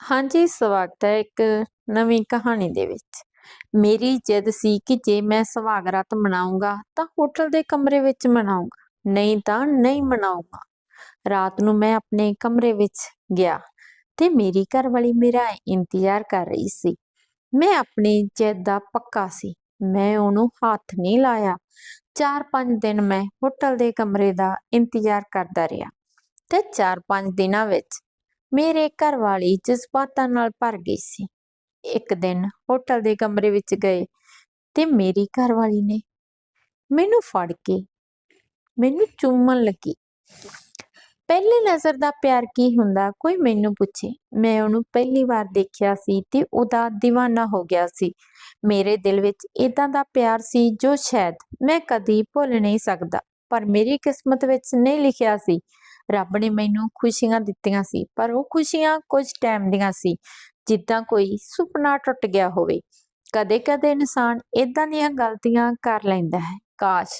ਹਾਂਜੀ, ਸਵਾਗਤ ਹੈ ਇੱਕ ਨਵੀਂ ਕਹਾਣੀ ਦੇ ਵਿੱਚ। ਮੇਰੀ ਜਿੱਦ ਸੀ ਕਿ ਜੇ ਮੈਂ ਸੁਹਾਗ ਰਾਤ ਮਨਾਊਂਗਾ ਤਾਂ ਹੋਟਲ ਦੇ ਕਮਰੇ ਵਿੱਚ ਮਨਾਉਂਗਾ ਨਹੀਂ ਤਾਂ ਨਹੀਂ ਮਨਾਊਂਗਾ। ਰਾਤ ਨੂੰ ਮੈਂ ਆਪਣੇ ਕਮਰੇ ਵਿੱਚ ਗਿਆ ਤੇ ਮੇਰੀ ਘਰਵਾਲੀ ਮੇਰਾ ਇੰਤਜ਼ਾਰ ਕਰ ਰਹੀ ਸੀ। ਮੈਂ ਆਪਣੀ ਜਿੱਦ ਦਾ ਪੱਕਾ ਸੀ। ਮੈਂ ਉਹਨੂੰ ਹੱਥ ਨਹੀਂ ਲਾਇਆ। 4-5 ਦਿਨ ਮੈਂ ਹੋਟਲ ਦੇ ਕਮਰੇ ਦਾ ਇੰਤਜ਼ਾਰ ਕਰਦਾ ਰਿਹਾ ਤੇ 4-5 ਦਿਨਾਂ ਵਿੱਚ ਮੇਰੇ ਘਰਵਾਲੀ ਜਜ਼ਬਾਤਾਂ ਨਾਲ ਭਰ ਗਈ ਸੀ। ਇੱਕ ਦਿਨ ਹੋਟਲ ਦੇ ਕਮਰੇ ਵਿੱਚ ਗਏ ਤੇ ਮੇਰੀ ਘਰਵਾਲੀ ਨੇ ਮੈਨੂੰ ਫੜ ਕੇ ਮੈਨੂੰ ਚੁੰਮਣ ਲੱਗੀ। ਪਹਿਲੀ ਨਜ਼ਰ ਦਾ ਪਿਆਰ ਕੀ ਹੁੰਦਾ ਕੋਈ ਮੈਨੂੰ ਪੁੱਛੇ। ਮੈਂ ਉਹਨੂੰ ਪਹਿਲੀ ਵਾਰ ਦੇਖਿਆ ਸੀ ਤੇ ਉਹਦਾ دیਵਾਨਾ ਹੋ ਗਿਆ ਸੀ। ਮੇਰੇ ਦਿਲ ਵਿੱਚ ਏਦਾਂ ਦਾ ਪਿਆਰ ਸੀ ਜੋ ਸ਼ਾਇਦ ਮੈਂ ਕਦੀ ਭੁੱਲ ਨਹੀਂ ਸਕਦਾ, ਪਰ ਮੇਰੀ ਕਿਸਮਤ ਵਿੱਚ ਨਹੀਂ ਲਿਖਿਆ ਸੀ। ਰੱਬ ਨੇ ਮੈਨੂੰ ਖੁਸ਼ੀਆਂ ਦਿੱਤੀਆਂ ਸੀ, ਪਰ ਉਹ ਖੁਸ਼ੀਆਂ ਕੁਝ ਟਾਈਮ ਦੀਆਂ ਸੀ, ਜਿੱਦਾਂ ਕੋਈ ਸੁਪਨਾ ਟੁੱਟ ਗਿਆ ਹੋਵੇ। ਕਦੇ-ਕਦੇ ਇਨਸਾਨ ਏਦਾਂ ਦੀਆਂ ਗਲਤੀਆਂ ਕਰ ਲੈਂਦਾ ਹੈ। ਕਾਸ਼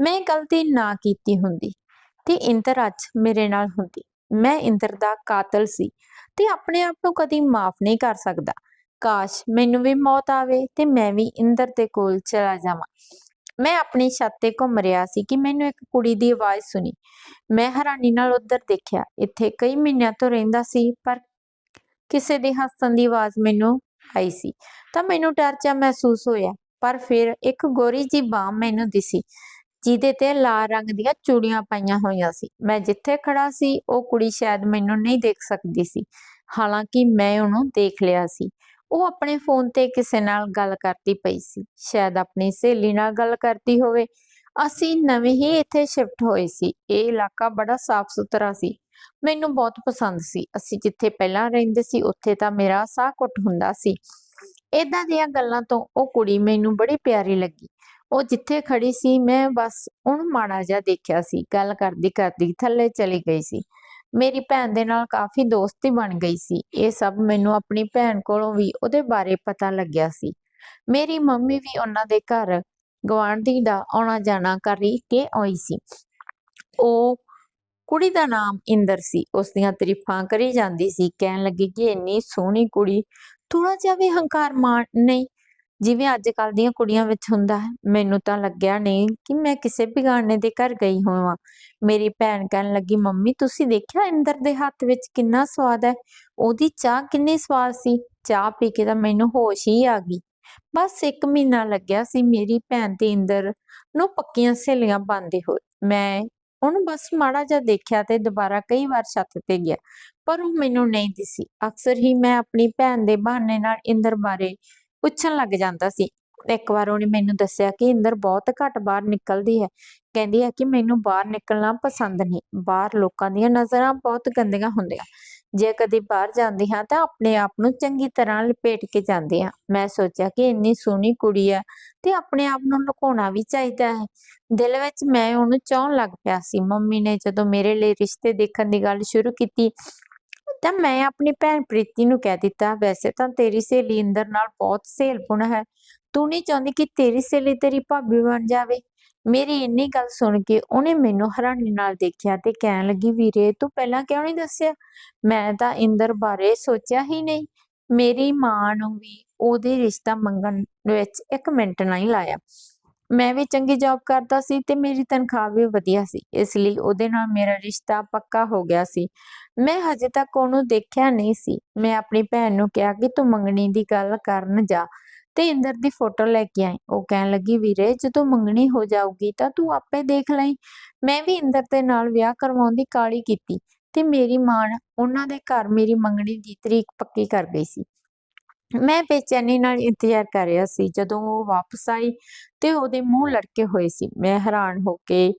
ਮੈਂ ਗਲਤੀ ਨਾ ਕੀਤੀ ਹੁੰਦੀ, ਤੇ ਇੰਦਰ ਅੱਜ ਮੇਰੇ ਨਾਲ ਹੁੰਦੀ। ਮੈਂ ਇੰਦਰ ਦਾ ਕਾਤਲ ਸੀ, ਤੇ ਆਪਣੇ ਆਪ ਨੂੰ ਕਦੀ ਮਾਫ਼ ਨਹੀਂ ਕਰ ਸਕਦਾ। ਕਾਸ਼ ਮੈਨੂੰ ਵੀ ਮੌਤ ਆਵੇ, ਤੇ ਮੈਂ ਵੀ ਇੰਦਰ ਦੇ ਕੋਲ ਚਲਾ ਜਾਵਾਂ। ਮੈਂ ਆਪਣੀ ਛੱਤ ਤੇ ਘੁੰਮ ਰਿਹਾ ਸੀ ਕਿ ਮੈਨੂੰ ਇੱਕ ਕੁੜੀ ਦੀ ਆਵਾਜ਼ ਸੁਣੀ। ਮੈਂ ਹੈਰਾਨੀ ਨਾਲ ਉੱਧਰ ਦੇਖਿਆ। ਇੱਥੇ ਕਈ ਮਹੀਨਿਆਂ ਤੋਂ ਰਹਿੰਦਾ ਸੀ, ਪਰ ਕਿਸੇ ਦੇ ਹੱਸਣ ਦੀ ਆਵਾਜ਼ ਮੈਨੂੰ ਆਈ ਸੀ ਤਾਂ ਮੈਨੂੰ ਡਰ ਜਿਹਾ ਮਹਿਸੂਸ ਹੋਇਆ, ਪਰ ਫਿਰ ਇੱਕ ਗੋਰੀ ਜੀ ਬਾਂਹ ਮੈਨੂੰ ਦਿਸੀ, ਜਿਹਦੇ ਤੇ ਲਾਲ ਰੰਗ ਦੀਆਂ ਚੂੜੀਆਂ ਪਾਈਆਂ ਹੋਈਆਂ ਸੀ। ਮੈਂ ਜਿੱਥੇ ਖੜਾ ਸੀ, ਉਹ ਕੁੜੀ ਸ਼ਾਇਦ ਮੈਨੂੰ ਨਹੀਂ ਦੇਖ ਸਕਦੀ ਸੀ ਹਾਲਾਂਕਿ ਮੈਂ ਉਹਨੂੰ ਦੇਖ ਲਿਆ ਸੀ। ਉਹ ਆਪਣੇ ਫੋਨ ਤੇ ਕਿਸੇ ਨਾਲ ਗੱਲ ਕਰਦੀ ਪਈ ਸੀ ਸ਼ਾਇਦ ਆਪਣੀ ਸਹੇਲੀ ਨਾਲ ਗੱਲ ਕਰਦੀ ਹੋਵੇ। ਅਸੀਂ ਨਵੇਂ ਹੀ ਇੱਥੇ ਸ਼ਿਫਟ ਹੋਏ ਸੀ। ਇਹ ਇਲਾਕਾ ਬੜਾ ਸਾਫ਼ ਸੁਥਰਾ ਸੀ। ਮੈਨੂੰ ਬਹੁਤ ਪਸੰਦ ਸੀ। ਅਸੀਂ ਜਿੱਥੇ ਪਹਿਲਾਂ ਰਹਿੰਦੇ ਸੀ, ਉੱਥੇ ਤਾਂ ਮੇਰਾ ਸਾਹ ਘੁੱਟ ਹੁੰਦਾ ਸੀ। ਏਦਾਂ ਦੀਆਂ ਗੱਲਾਂ ਤੋਂ ਉਹ ਕੁੜੀ ਮੈਨੂੰ ਬੜੀ ਪਿਆਰੀ ਲੱਗੀ। ਉਹ ਜਿੱਥੇ ਖੜੀ ਸੀ, ਮੈਂ ਬਸ ਉਹਨੂੰ ਮਾੜਾ ਜਿਹਾ ਦੇਖਿਆ ਸੀ। ਗੱਲ ਕਰਦੀ ਕਰਦੀ ਥੱਲੇ ਚਲੀ ਗਈ ਸੀ। ਮੇਰੀ ਭੈਣ ਦੇ ਨਾਲ ਕਾਫ਼ੀ ਦੋਸਤੀ ਬਣ ਗਈ ਸੀ। ਇਹ ਸਭ ਮੈਨੂੰ ਆਪਣੀ ਭੈਣ ਕੋਲੋਂ ਵੀ ਉਹਦੇ ਬਾਰੇ ਪਤਾ ਲੱਗਿਆ ਸੀ। ਮੇਰੀ ਮੰਮੀ ਵੀ ਉਹਨਾਂ ਦੇ ਘਰ ਗਵਾਂਢੀ ਦਾ ਆਉਣਾ ਜਾਣਾ ਕਰ ਕੇ ਆਈ ਸੀ। ਉਹ ਕੁੜੀ ਦਾ ਨਾਮ ਇੰਦਰ ਸੀ। ਉਸ ਦੀਆਂ ਤਾਰੀਫਾਂ ਕਰੀ ਜਾਂਦੀ ਸੀ। ਕਹਿਣ ਲੱਗੀ ਕਿ ਇੰਨੀ ਸੋਹਣੀ ਕੁੜੀ ਥੋੜਾ ਜਿਹਾ ਵੀ ਹੰਕਾਰ ਮਾਣ, ਨਹੀਂ ਜਿਵੇਂ ਅੱਜ ਕੱਲ੍ਹ ਦੀਆਂ ਕੁੜੀਆਂ ਵਿੱਚ ਹੁੰਦਾ ਹੈ। ਮੈਨੂੰ ਤਾਂ ਲੱਗਿਆ ਨਹੀਂ ਕਿ ਮੈਂ ਕਿਸੇ ਬਿਗਾਨੇ ਦੇ ਘਰ ਗਈ ਹੋਵਾਂ। ਮੇਰੀ ਭੈਣ ਕਹਿਣ ਲੱਗੀ, ਮੰਮੀ, ਤੁਸੀਂ ਦੇਖਿਆ ਇੰਦਰ ਦੇ ਹੱਥ ਵਿੱਚ ਕਿੰਨਾ ਸਵਾਦ ਹੈ। ਉਹਦੀ ਚਾਹ ਕਿੰਨੀ ਸਵਾਦ ਸੀ। ਚਾਹ ਪੀ ਕੇ ਤਾਂ ਮੈਨੂੰ ਹੋਸ਼ ਹੀ ਆ ਗਈ। ਬਸ ਇੱਕ ਮਹੀਨਾ ਲੱਗਿਆ ਸੀ ਮੇਰੀ ਭੈਣ ਤੇ ਇੰਦਰ ਨੂੰ ਪੱਕੀਆਂ ਸਹੇਲੀਆਂ ਬਣਦੇ ਹੋਏ। ਮੈਂ ਉਹਨੂੰ ਬਸ ਮਾੜਾ ਜਿਹਾ ਦੇਖਿਆ ਤੇ ਦੁਬਾਰਾ ਕਈ ਵਾਰ ਛੱਤ ਤੇ ਗਿਆ, ਪਰ ਉਹ ਮੈਨੂੰ ਨਹੀਂ ਦਿਸੀ। ਅਕਸਰ ਹੀ ਮੈਂ ਆਪਣੀ ਭੈਣ ਦੇ ਬਹਾਨੇ ਨਾਲ ਇੰਦਰ ਬਾਰੇ ਪੁੱਛਣ ਲੱਗ ਜਾਂਦਾ ਸੀ। ਇੱਕ ਵਾਰ ਉਹਨੇ ਮੈਨੂੰ ਦੱਸਿਆ ਕਿ ਇੰਦਰ ਬਹੁਤ ਘੱਟ ਬਾਹਰ ਨਿਕਲਦੀ ਹੈ। ਕਹਿੰਦੀ ਹੈ ਕਿ ਮੈਨੂੰ ਬਾਹਰ ਨਿਕਲਣਾ ਪਸੰਦ ਨਹੀਂ। ਬਾਹਰ ਲੋਕਾਂ ਦੀਆਂ ਨਜ਼ਰਾਂ ਬਹੁਤ ਗੰਦੀਆਂ ਹੁੰਦੀਆਂ। ਜੇ ਕਦੇ ਬਾਹਰ ਜਾਂਦੀ ਹਾਂ ਤਾਂ ਆਪਣੇ ਆਪ ਨੂੰ ਚੰਗੀ ਤਰ੍ਹਾਂ ਲਪੇਟ ਕੇ ਜਾਂਦੀ ਹਾਂ। ਮੈਂ ਸੋਚਿਆ ਕਿ ਇੰਨੀ ਸੋਹਣੀ ਕੁੜੀ ਹੈ ਤੇ ਆਪਣੇ ਆਪ ਨੂੰ ਲੁਕਾਉਣਾ ਵੀ ਚਾਹੀਦਾ ਹੈ। ਦਿਲ ਵਿੱਚ ਮੈਂ ਉਹਨੂੰ ਚਾਹੁਣ ਲੱਗ ਪਿਆ ਸੀ। ਮੰਮੀ ਨੇ ਜਦੋਂ ਮੇਰੇ ਲਈ ਰਿਸ਼ਤੇ ਦੇਖਣ ਦੀ ਗੱਲ ਸ਼ੁਰੂ ਕੀਤੀ ਤਾਂ ਮੈਂ ਆਪਣੀ ਭੈਣ ਪ੍ਰੀਤੀ ਨੂੰ ਕਹਿ ਦਿੱਤਾ, ਵੈਸੇ ਤਾਂ ਤੇਰੀ ਸਹੇਲੀ ਇੰਦਰ ਨਾਲ ਬਹੁਤ ਸਹੇਲਪੁਣ ਹੈ। ਤੂੰ ਨਹੀਂ ਚਾਹੁੰਦੀ ਕਿ ਤੇਰੀ ਸਹੇਲੀ ਤੇਰੀ ਭਾਬੀ ਬਣ ਜਾਵੇ। ਮੇਰੀ ਇੰਨੀ ਗੱਲ ਸੁਣ ਕੇ ਉਹਨੇ ਮੈਨੂੰ ਹੈਰਾਨੀ ਨਾਲ ਦੇਖਿਆ ਤੇ ਕਹਿਣ ਲੱਗੀ, ਵੀਰੇ, ਤੂੰ ਪਹਿਲਾਂ ਕਿਉਂ ਨਹੀਂ ਦੱਸਿਆ। ਮੈਂ ਤਾਂ ਇੰਦਰ ਬਾਰੇ ਸੋਚਿਆ ਹੀ ਨਹੀਂ। ਮੇਰੀ ਮਾਂ ਨੂੰ ਵੀ ਉਹਦੇ ਰਿਸ਼ਤਾ ਮੰਗਣ ਵਿੱਚ ਇੱਕ ਮਿੰਟ ਨਹੀਂ ਲਾਇਆ। ਮੈਂ ਵੀ ਚੰਗੀ ਜੌਬ ਕਰਦਾ ਸੀ ਤੇ ਮੇਰੀ ਤਨਖਾਹ ਵੀ ਵਧੀਆ ਸੀ, ਇਸ ਲਈ ਉਹਦੇ ਨਾਲ ਮੇਰਾ ਰਿਸ਼ਤਾ ਪੱਕਾ ਹੋ ਗਿਆ ਸੀ। ਮੈਂ ਹਜੇ ਤੱਕ ਉਹਨੂੰ ਦੇਖਿਆ ਨਹੀਂ ਸੀ। ਮੈਂ ਆਪਣੀ ਭੈਣ ਨੂੰ ਕਿਹਾ ਕਿ ਤੂੰ ਮੰਗਣੀ ਦੀ ਗੱਲ ਕਰਨ ਜਾ ਤੇ ਇੰਦਰ ਦੀ ਫੋਟੋ ਲੈ ਕੇ ਆਈ। ਉਹ ਕਹਿਣ ਲੱਗੀ, ਵੀਰੇ, ਜਦੋਂ ਮੰਗਣੀ ਹੋ ਜਾਊਗੀ ਤਾਂ ਤੂੰ ਆਪੇ ਦੇਖ ਲਈ ਮੈਂ ਵੀ ਇੰਦਰ ਦੇ ਨਾਲ ਵਿਆਹ ਕਰਵਾਉਣ ਦੀ ਕਾਹਲੀ ਕੀਤੀ ਤੇ ਮੇਰੀ ਮਾਂ ਉਹਨਾਂ ਦੇ ਘਰ ਮੇਰੀ ਮੰਗਣੀ ਦੀ ਤਰੀਕ ਪੱਕੀ ਕਰ ਗਈ ਸੀ। ਮੈਂ ਬੇਚੈਨੀ ਨਾਲ ਇੰਤਜ਼ਾਰ ਕਰ ਰਿਹਾ ਸੀ, ਜਦੋਂ ਉਹ ਵਾਪਸ ਆਈ ਤੇ ਉਹਦੇ ਮੂੰਹ ਲੜਕੇ ਹੋਏ ਸੀ। ਮੈਂ ਹੈਰਾਨ ਹੋ ਕੇ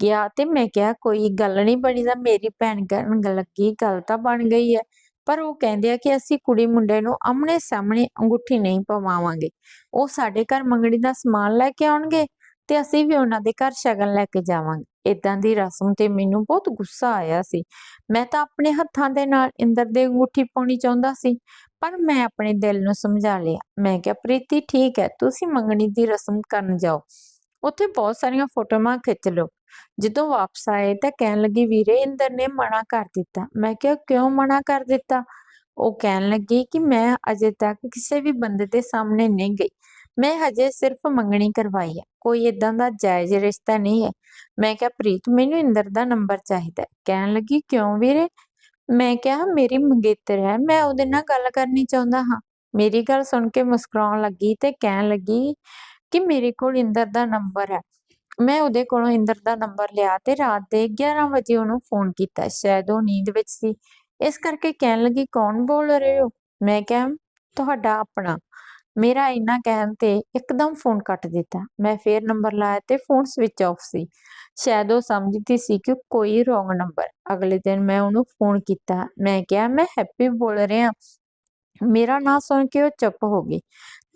ਗਿਆ ਤੇ ਮੈਂ ਕਿਹਾ, ਕੋਈ ਗੱਲ ਨਹੀਂ ਬਣੀ ਤਾਂ ਮੇਰੀ ਭੈਣ ਕਹਿਣ ਲੱਗੀ, ਗੱਲ ਤਾਂ ਬਣ ਗਈ ਹੈ ਪਰ ਉਹ ਕਹਿੰਦੇ ਆ ਕਿ ਅਸੀਂ ਕੁੜੀ ਮੁੰਡੇ ਨੂੰ ਆਮਣੇ ਸਾਹਮਣੇ ਅੰਗੂਠੀ ਨਹੀਂ ਪਵਾਵਾਂਗੇ। ਉਹ ਸਾਡੇ ਘਰ ਮੰਗਣੀ ਦਾ ਸਮਾਨ ਲੈ ਕੇ ਆਉਣਗੇ ਤੇ ਅਸੀਂ ਵੀ ਉਹਨਾਂ ਦੇ ਘਰ ਸ਼ਗਨ ਲੈ ਕੇ ਜਾਵਾਂਗੇ। ਏਦਾਂ ਦੀ ਰਸਮ ਤੇ ਮੈਨੂੰ ਬਹੁਤ ਗੁੱਸਾ ਆਇਆ ਸੀ। ਮੈਂ ਤਾਂ ਆਪਣੇ ਹੱਥਾਂ ਦੇ ਨਾਲ ਇੰਦਰ ਦੇ ਅੰਗੂਠੀ ਪਾਉਣੀ ਚਾਹੁੰਦਾ ਸੀ ਪਰ ਮੈਂ ਆਪਣੇ ਦਿਲ ਨੂੰ ਸਮਝਾ ਲਿਆ। ਮੈਂ ਕਿਹਾ, ਪ੍ਰੀਤੀ, ਠੀਕ ਹੈ, ਤੁਸੀਂ ਮੰਗਣੀ ਦੀ ਰਸਮ ਕਰਨ ਜਾਓ। ਉੱਥੇ ਬਹੁਤ ਸਾਰੀਆਂ ਫੋਟੋਆਂ ਖਿੱਚ ਲਓ। ਜਦੋਂ ਵਾਪਸ ਆਏ ਤਾਂ ਕਹਿਣ ਲੱਗੀ, ਵੀਰੇ, ਇੰਦਰ ਨੇ ਮਨਾ ਕਰ ਦਿੱਤਾ। ਮੈਂ ਕਿਹਾ, ਕਿਉਂ ਮਨਾ ਕਰ ਦਿੱਤਾ। ਉਹ ਕਹਿਣ ਲੱਗੀ ਕਿ ਮੈਂ ਅਜੇ ਤੱਕ ਕਿਸੇ ਵੀ ਬੰਦੇ ਦੇ ਸਾਹਮਣੇ ਨਹੀਂ ਗਈ ਮੈਂ ਹਜੇ ਸਿਰਫ ਮੰਗਣੀ ਕਰਵਾਈ ਹੈ ਕੋਈ ਇਦਾਂ ਦਾ ਜਾਇਜ਼ ਰਿਸ਼ਤਾ ਨਹੀਂ ਹੈ ਮੈਂ ਕਿਹਾ, ਪ੍ਰੀਤ, ਮੈਨੂੰ ਇੰਦਰ ਦਾ ਨੰਬਰ ਚਾਹੀਦਾ ਕਹਿਣ ਲੱਗੀ, ਕਿਉਂ ਵੀਰੇ ਮੈਂ ਕਿਹਾ, ਮੇਰੀ ਮੰਗੇਤਰ ਹੈ, ਮੈਂ ਉਹਦੇ ਨਾਲ ਗੱਲ ਕਰਨੀ ਚਾਹੁੰਦਾ ਹਾਂ। ਮੇਰੀ ਗੱਲ ਸੁਣ ਕੇ ਮੁਸਕਰਾਉਣ ਲੱਗੀ ਤੇ ਕਹਿਣ ਲੱਗੀ ਕਿ ਮੇਰੇ ਕੋਲ ਇੰਦਰ ਦਾ ਨੰਬਰ ਹੈ। ਮੈਂ ਉਹਦੇ ਕੋਲੋਂ ਇੰਦਰ ਦਾ ਨੰਬਰ ਲਿਆ ਤੇ ਰਾਤ ਦੇ 11 ਵਜੇ ਉਹਨੂੰ ਫੋਨ ਕੀਤਾ। ਸ਼ਾਇਦ ਉਹ ਨੀਂਦ ਵਿੱਚ ਸੀ। ਇਸ ਕਰਕੇ ਕਹਿਣ ਲੱਗੀ, ਕੌਣ ਬੋਲ ਰਹੇ ਹੋ? ਮੈਂ ਕਿਹਾ, ਤੁਹਾਡਾ ਆਪਣਾ। ਮੇਰਾ ਇੰਨਾ ਕਹਿਣ ਤੇ ਇੱਕਦਮ ਫੋਨ ਕੱਟ ਦਿੱਤਾ। ਮੈਂ ਫੇਰ ਨੰਬਰ ਲਾਇਆ ਤੇ ਫੋਨ ਸਵਿਚ ਆਫ ਸੀ। ਸ਼ਾਇਦ ਉਹ ਸਮਝਦੀ ਸੀ ਕਿ ਕੋਈ ਰੋਂਗ ਨੰਬਰ ਅਗਲੇ ਦਿਨ ਮੈਂ ਉਹਨੂੰ ਫੋਨ ਕੀਤਾ। ਮੈਂ ਕਿਹਾ, ਮੈਂ ਹੈਪੀ ਬੋਲ ਰਿਹਾ। ਮੇਰਾ ਨਾਂ ਸੁਣ ਕੇ ਉਹ ਚੁੱਪ ਹੋ ਗਈ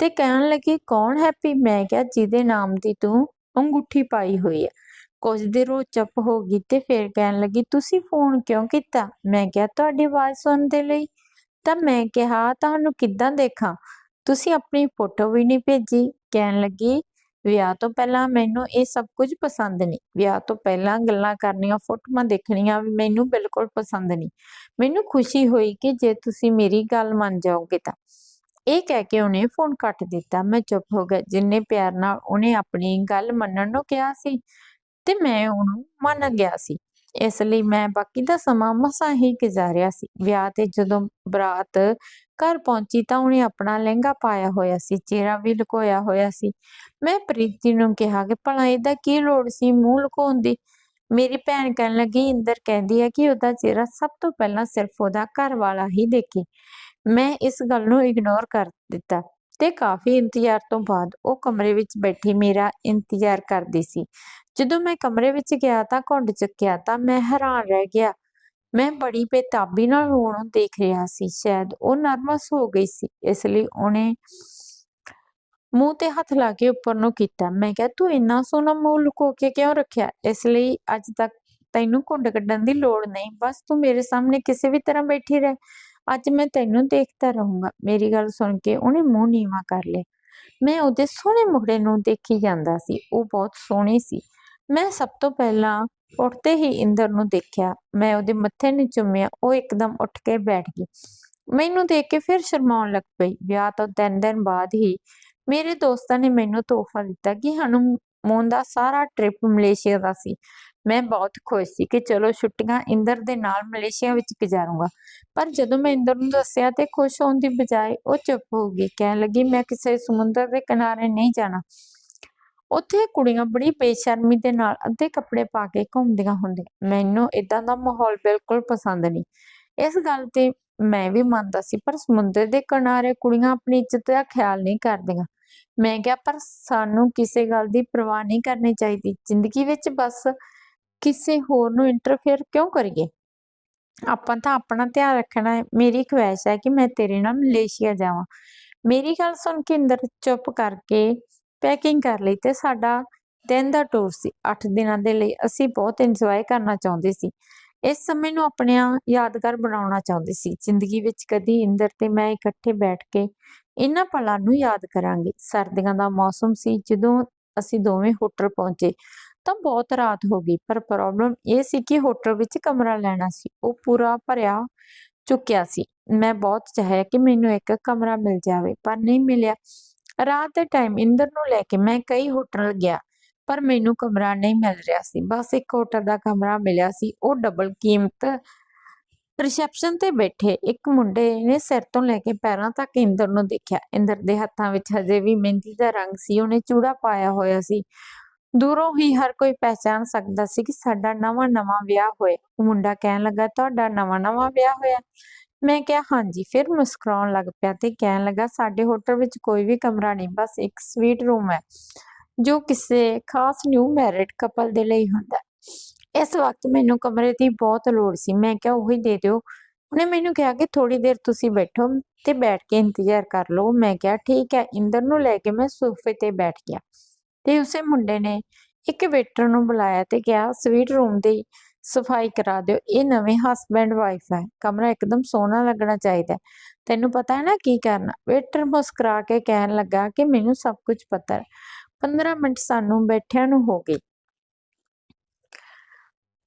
ਤੇ ਕਹਿਣ ਲੱਗੀ, ਕੌਣ ਹੈਪੀ ਮੈਂ ਕਿਹਾ, ਜਿਹਦੇ ਨਾਮ ਦੀ ਤੂੰ ਅੰਗੂਠੀ ਪਾਈ ਹੋਈ ਹੈ ਕੁਝ ਦੇਰ ਉਹ ਚੁੱਪ ਹੋ ਗਈ ਤੇ ਫਿਰ ਕਹਿਣ ਲੱਗੀ, ਤੁਸੀਂ ਫੋਨ ਕਿਉਂ ਕੀਤਾ? ਮੈਂ ਕਿਹਾ, ਤੁਹਾਡੀ ਆਵਾਜ਼ ਸੁਣਨ ਦੇ ਲਈ। ਤਾਂ ਮੈਂ ਕਿਹਾ, ਤੁਹਾਨੂੰ ਕਿੱਦਾਂ ਦੇਖਾਂ? ਤੁਸੀਂ ਆਪਣੀ ਫੋਟੋ ਵੀ ਨਹੀਂ ਭੇਜੀ, ਕਹਿਣ ਲੱਗੀ, ਵਿਆਹ ਤੋਂ ਪਹਿਲਾਂ ਮੈਨੂੰ ਇਹ ਸਭ ਕੁਝ ਪਸੰਦ ਨਹੀਂ। ਵਿਆਹ ਤੋਂ ਪਹਿਲਾਂ ਗੱਲਾਂ ਕਰਨੀਆਂ, ਫੋਟੋਆਂ ਦੇਖਣੀਆਂ ਮੈਨੂੰ ਬਿਲਕੁਲ ਪਸੰਦ ਨਹੀਂ। ਮੈਨੂੰ ਖੁਸ਼ੀ ਹੋਈ ਕਿ ਜੇ ਤੁਸੀਂ ਮੇਰੀ ਗੱਲ ਮੰਨ ਜਾਓਗੇ ਤਾਂ। ਇਹ ਕਹਿ ਕੇ ਉਹਨੇ ਫੋਨ ਕੱਟ ਦਿੱਤਾ। ਮੈਂ ਚੁੱਪ ਹੋ ਗਿਆ ਜਿੰਨੇ ਪਿਆਰ ਨਾਲ ਉਹਨੇ ਆਪਣੀ ਗੱਲ ਮੰਨਣ ਨੂੰ ਕਿਹਾ ਸੀ ਤੇ ਮੈਂ ਉਹਨੂੰ ਮੰਨ ਗਿਆ ਸੀ। ਇਸ ਲਈ ਮੈਂ ਬਾਕੀ ਦਾ ਸਮਾਂ ਮਸਾਂ ਹੀ ਗੁਜ਼ਾਰਿਆ ਸੀ। ਵਿਆਹ ਤੇ ਜਦੋਂ ਬਰਾਤ ਘਰ ਪਹੁੰਚੀ ਤਾਂ ਉਹਨੇ ਆਪਣਾ ਲਹਿੰਗਾ ਪਾਇਆ ਹੋਇਆ ਸੀ, ਚਿਹਰਾ ਵੀ ਲੁਕੋਇਆ ਹੋਇਆ ਸੀ। ਮੈਂ ਪ੍ਰੀਤੀ ਨੂੰ ਕਿਹਾ ਕਿ ਭਲਾ ਇਹਦਾ ਕੀ ਲੋੜ ਸੀ, ਮੂੰਹ ਲੁਕਾਉਣ ਦੀ? ਮੇਰੀ ਭੈਣ ਕਹਿਣ ਲੱਗੀ, ਇੰਦਰ ਕਹਿੰਦੀ ਹੈ ਕਿ ਉਹਦਾ ਚਿਹਰਾ ਸਭ ਤੋਂ ਪਹਿਲਾਂ ਸਿਰਫ ਉਹਦਾ ਘਰ ਵਾਲਾ ਹੀ ਦੇਖੇ। ਮੈਂ ਇਸ ਗੱਲ ਨੂੰ ਇਗਨੋਰ ਕਰ ਦਿੱਤਾ ਤੇ ਕਾਫੀ ਇੰਤਜ਼ਾਰ ਤੋਂ ਬਾਅਦ ਉਹ ਕਮਰੇ ਵਿੱਚ ਬੈਠੀ ਮੇਰਾ ਇੰਤਜ਼ਾਰ ਕਰਦੀ ਸੀ। ਜਦੋਂ ਮੈਂ ਕਮਰੇ ਵਿੱਚ ਗਿਆ ਤਾਂ ਘੁੰਡ ਚੁੱਕਿਆ ਤਾਂ ਮੈਂ ਹੈਰਾਨ ਰਹਿ ਗਿਆ। ਮੈਂ ਬੜੀ ਬੇਤਾਬੀ ਨਾਲ ਉਹਨੂੰ ਦੇਖ ਰਿਹਾ ਸੀ, ਸ਼ਾਇਦ ਉਹ ਨਰਵਸ ਹੋ ਗਈ ਸੀ, ਇਸ ਲਈ ਉਹਨੇ ਮੂੰਹ ਤੇ ਹੱਥ ਲਾ ਕੇ ਉੱਪਰ ਨੂੰ ਕੀਤਾ। ਮੈਂ ਕਿਹਾ, ਤੂੰ ਇੰਨਾ ਸੋਹਣਾ ਮੂੰਹ ਲੁਕੋ ਕੇ ਕਿਉਂ ਰੱਖਿਆ? ਇਸ ਲਈ ਅੱਜ ਤੱਕ ਤੈਨੂੰ ਘੁੰਡ ਕੱਢਣ ਦੀ ਲੋੜ ਨਹੀਂ। ਬਸ ਤੂੰ ਮੇਰੇ ਸਾਹਮਣੇ ਕਿਸੇ ਵੀ ਤਰ੍ਹਾਂ ਬੈਠੀ ਰਹਿ। ਅੱਜ ਮੈਂ ਤੈਨੂੰ ਦੇਖਦਾ ਰਹੂੰਗਾ। ਮੇਰੀ ਗੱਲ ਸੁਣ ਕੇ ਉਹਨੇ ਮੂੰਹ ਨੀਵਾ ਕਰ ਲਿਆ। ਮੈਂ ਉਹਦੇ ਸੋਹਣੇ ਮੁਖੜੇ ਨੂੰ ਦੇਖੀ ਜਾਂਦਾ ਸੀ। ਉਹ ਬਹੁਤ ਸੋਹਣੀ ਸੀ। ਮੈਂ ਸਭ ਤੋਂ ਪਹਿਲਾਂ ਉੱਠਦੇ ਹੀ ਇੰਦਰ ਨੂੰ ਦੇਖਿਆ। ਮੈਂ ਉਹਦੇ ਮੱਥੇ ਨੂੰ ਚੁੰਮਿਆ, ਉਹ ਇੱਕਦਮ ਉੱਠ ਕੇ ਬੈਠ ਗਈ। ਮੈਨੂੰ ਦੇਖ ਕੇ ਫਿਰ ਸ਼ਰਮਾਉਣ ਲੱਗ ਪਈ। ਵਿਆਹ ਤੋਂ ਤਿੰਨ ਦਿਨ ਬਾਅਦ ਹੀ ਮੇਰੇ ਦੋਸਤਾਂ ਨੇ ਮੈਨੂੰ ਤੋਹਫਾ ਦਿੱਤਾ ਕਿ ਹਨੂੰਮੂਨ ਦਾ ਸਾਰਾ ਟ੍ਰਿਪ ਮਲੇਸ਼ੀਆ ਦਾ ਸੀ। ਮੈਂ ਬਹੁਤ ਖੁਸ਼ ਸੀ ਕਿ ਚਲੋ ਛੁੱਟੀਆਂ ਇੰਦਰ ਦੇ ਨਾਲ ਮਲੇਸ਼ੀਆ ਵਿੱਚ ਗੁਜ਼ਾਰੂੰਗਾ। ਪਰ ਜਦੋਂ ਮੈਂ ਇੰਦਰ ਨੂੰ ਦੱਸਿਆ ਤੇ ਖੁਸ਼ ਹੋਣ ਦੀ ਬਜਾਏ ਉਹ ਚੁੱਪ ਹੋ ਗਈ। ਕਹਿਣ ਲੱਗੀ, ਮੈਂ ਕਿਸੇ ਸਮੁੰਦਰ ਦੇ ਕਿਨਾਰੇ ਨਹੀਂ ਜਾਣਾ। ਉੱਥੇ ਕੁੜੀਆਂ ਬੜੀ ਬੇਸ਼ਰਮੀ ਦੇ ਨਾਲ ਅੱਧੇ ਕੱਪੜੇ ਪਾ ਕੇ ਘੁੰਮਦੀਆਂ ਹੁੰਦੀਆਂ। ਮੈਨੂੰ ਇਦਾਂ ਦਾ ਮਾਹੌਲ ਬਿਲਕੁਲ ਪਸੰਦ ਨਹੀਂ। ਇਸ ਗੱਲ ਤੇ ਮੈਂ ਵੀ ਮੰਨਦਾ ਸੀ, ਪਰ ਸਮੁੰਦਰ ਦੇ ਕਿਨਾਰੇ ਕੁੜੀਆਂ ਆਪਣੀ ਇੱਜ਼ਤ ਦਾ ਖਿਆਲ ਨਹੀਂ ਕਰਦੀਆਂ। ਮੈਂ ਕਿਹਾ, ਪਰ ਸਾਨੂੰ ਕਿਸੇ ਗੱਲ ਦੀ ਪਰਵਾਹ ਨਹੀਂ ਕਰਨੀ ਚਾਹੀਦੀ। ਜ਼ਿੰਦਗੀ ਵਿੱਚ ਬਸ ਕਿਸੇ ਹੋਰ ਨੂੰ ਇੰਟਰਫੇਅਰ ਕਿਉਂ ਕਰੀਏ? ਆਪਾਂ ਤਾਂ ਆਪਣਾ ਧਿਆਨ ਰੱਖਣਾ ਹੈ। ਮੇਰੀ ਖੁਆਇਸ਼ ਹੈ ਕਿ ਮੈਂ ਤੇਰੇ ਨਾਲ ਮਲੇਸ਼ੀਆ ਜਾਵਾਂ। ਮੇਰੀ ਗੱਲ ਸੁਣ ਕੇ ਇੰਦਰ ਚੁੱਪ ਕਰਕੇ ਪੈਕਿੰਗ ਕਰ ਲਈ ਤੇ ਸਾਡਾ ਦਿਨ ਦਾ ਟੂਰ ਸੀ 8 ਦਿਨਾਂ ਦੇ ਲਈ। ਅਸੀਂ ਬਹੁਤ ਇੰਜੋਏ ਕਰਨਾ ਚਾਹੁੰਦੇ ਸੀ। ਇਸ ਸਮੇਂ ਨੂੰ ਆਪਣਿਆਂ ਯਾਦਗਾਰ ਬਣਾਉਣਾ ਚਾਹੁੰਦੇ ਸੀ। ਜ਼ਿੰਦਗੀ ਵਿੱਚ ਕਦੀ ਇੰਦਰ ਤੇ ਮੈਂ ਇਕੱਠੇ ਬੈਠ ਕੇ ਇਹਨਾਂ ਪਲਾਂ ਨੂੰ ਯਾਦ ਕਰਾਂਗੇ। ਸਰਦੀਆਂ ਦਾ ਮੌਸਮ ਸੀ, ਜਦੋਂ ਅਸੀਂ ਦੋਵੇਂ ਹੋਟਲ ਪਹੁੰਚੇ ਤਾਂ ਬਹੁਤ ਰਾਤ ਹੋ ਗਈ, ਪਰ ਪ੍ਰੋਬਲਮ ਇਹ ਸੀ ਕਿ ਹੋਟਲ ਵਿੱਚ ਕਮਰਾ ਲੈਣਾ ਸੀ। ਉਹ ਪੂਰਾ ਭਰਿਆ ਚੁੱਕਿਆ ਸੀ। ਮੈਂ ਬਹੁਤ ਚਾਹਿਆ ਕਿ ਮੈਨੂੰ ਇੱਕ ਕਮਰਾ ਮਿਲ ਜਾਵੇ, ਪਰ ਨਹੀਂ ਮਿਲਿਆ। ਰਾਤ ਦੇ ਟਾਈਮ ਇੰਦਰ ਨੂੰ ਲੈ ਕੇ ਮੈਂ ਕਈ ਹੋਟਲ ਗਿਆ, ਪਰ ਮੈਨੂੰ ਕਮਰਾ ਨਹੀਂ ਮਿਲ ਰਿਹਾ ਸੀ। ਬਸ ਇੱਕ ਹੋਟਲ ਦਾ ਕਮਰਾ ਮਿਲਿਆ ਸੀ, ਉਹ ਡਬਲ ਕੀਮਤ ਰਿਸੈਪਸ਼ਨ ਤੇ ਬੈਠੇ। ਇੱਕ ਮੁੰਡੇ ਨੇ ਸਿਰ ਤੋਂ ਲੈ ਕੇ ਪੈਰਾਂ ਤੱਕ ਇੰਦਰ ਨੂੰ ਦੇਖਿਆ। ਇੰਦਰ ਦੇ ਹੱਥਾਂ ਵਿੱਚ ਹਜੇ ਵੀ ਮਹਿੰਦੀ ਦਾ ਰੰਗ ਸੀ, ਉਹਨੇ ਚੂੜਾ ਪਾਇਆ ਹੋਇਆ ਸੀ। ਦੂਰੋਂ ਹੀ ਹਰ ਕੋਈ ਪਹਿਚਾਨ ਸਕਦਾ ਸੀ ਕਿ ਸਾਡਾ ਨਵਾਂ ਨਵਾਂ ਵਿਆਹ ਹੋਇਆ। ਉਹ ਮੁੰਡਾ ਕਹਿਣ ਲੱਗਾ, ਤੁਹਾਡਾ ਨਵਾਂ ਨਵਾਂ ਵਿਆਹ ਹੋਇਆ? ਮੈਂ ਕਿਹਾ, ਹਾਂਜੀ। ਫਿਰ ਮੁਸਕਰਾਉਣ ਲੱਗ ਪਿਆ ਤੇ ਕਹਿਣ ਲੱਗਾ, ਸਾਡੇ ਹੋਟਲ ਵਿੱਚ ਕੋਈ ਵੀ ਕਮਰਾ ਨਹੀਂ, ਬਸ ਇੱਕ ਸਵੀਟ ਰੂਮ ਹੈ, ਜੋ ਕਿਸੇ ਖਾਸ ਨਿਊ ਮੈਰਿਡ ਕਪਲ ਦੇ ਲਈ ਹੁੰਦਾ ਇਸ ਵਕਤ ਮੈਨੂੰ ਕਮਰੇ ਦੀ ਬਹੁਤ ਲੋੜ ਸੀ। ਮੈਂ ਕਿਹਾ, ਉਹੀ ਦੇ ਦਿਓ। ਉਹਨੇ ਮੈਨੂੰ ਕਿਹਾ ਕਿ ਥੋੜੀ ਦੇਰ ਤੁਸੀਂ ਬੈਠੋ ਤੇ ਬੈਠ ਕੇ ਇੰਤਜ਼ਾਰ ਕਰ ਲਓ। ਮੈਂ ਕਿਹਾ, ਠੀਕ ਹੈ। ਇੰਦਰ ਨੂੰ ਲੈ ਕੇ ਮੈਂ ਸੋਫੇ ਤੇ ਬੈਠ ਗਿਆ ਤੇ ਉਸੇ ਮੁੰਡੇ ਨੇ ਇੱਕ ਵੇਟਰ ਨੂੰ ਬੁਲਾਇਆ ਤੇ ਕਿਹਾ, ਸਵੀਟ ਰੂਮ ਦੀ ਸਫ਼ਾਈ ਕਰਾ ਦਿਓ। ਇਹ ਨਵੇਂ ਹਸਬੈਂਡ ਵਾਈਫ ਹੈ। ਕਮਰਾ ਇੱਕਦਮ ਸੋਹਣਾ ਲੱਗਣਾ ਚਾਹੀਦਾ ਤੈਨੂੰ ਪਤਾ ਹੈ ਨਾ ਕੀ ਕਰਨਾ? ਵੇਟਰ ਮੁਸਕਰਾ ਕੇ ਕਹਿਣ ਲੱਗਾ ਕਿ ਮੈਨੂੰ ਸਭ ਕੁਝ ਪਤਾ ਹੈ। 15 ਮਿੰਟ ਸਾਨੂੰ ਬੈਠਿਆਂ ਨੂੰ ਹੋ ਗਏ।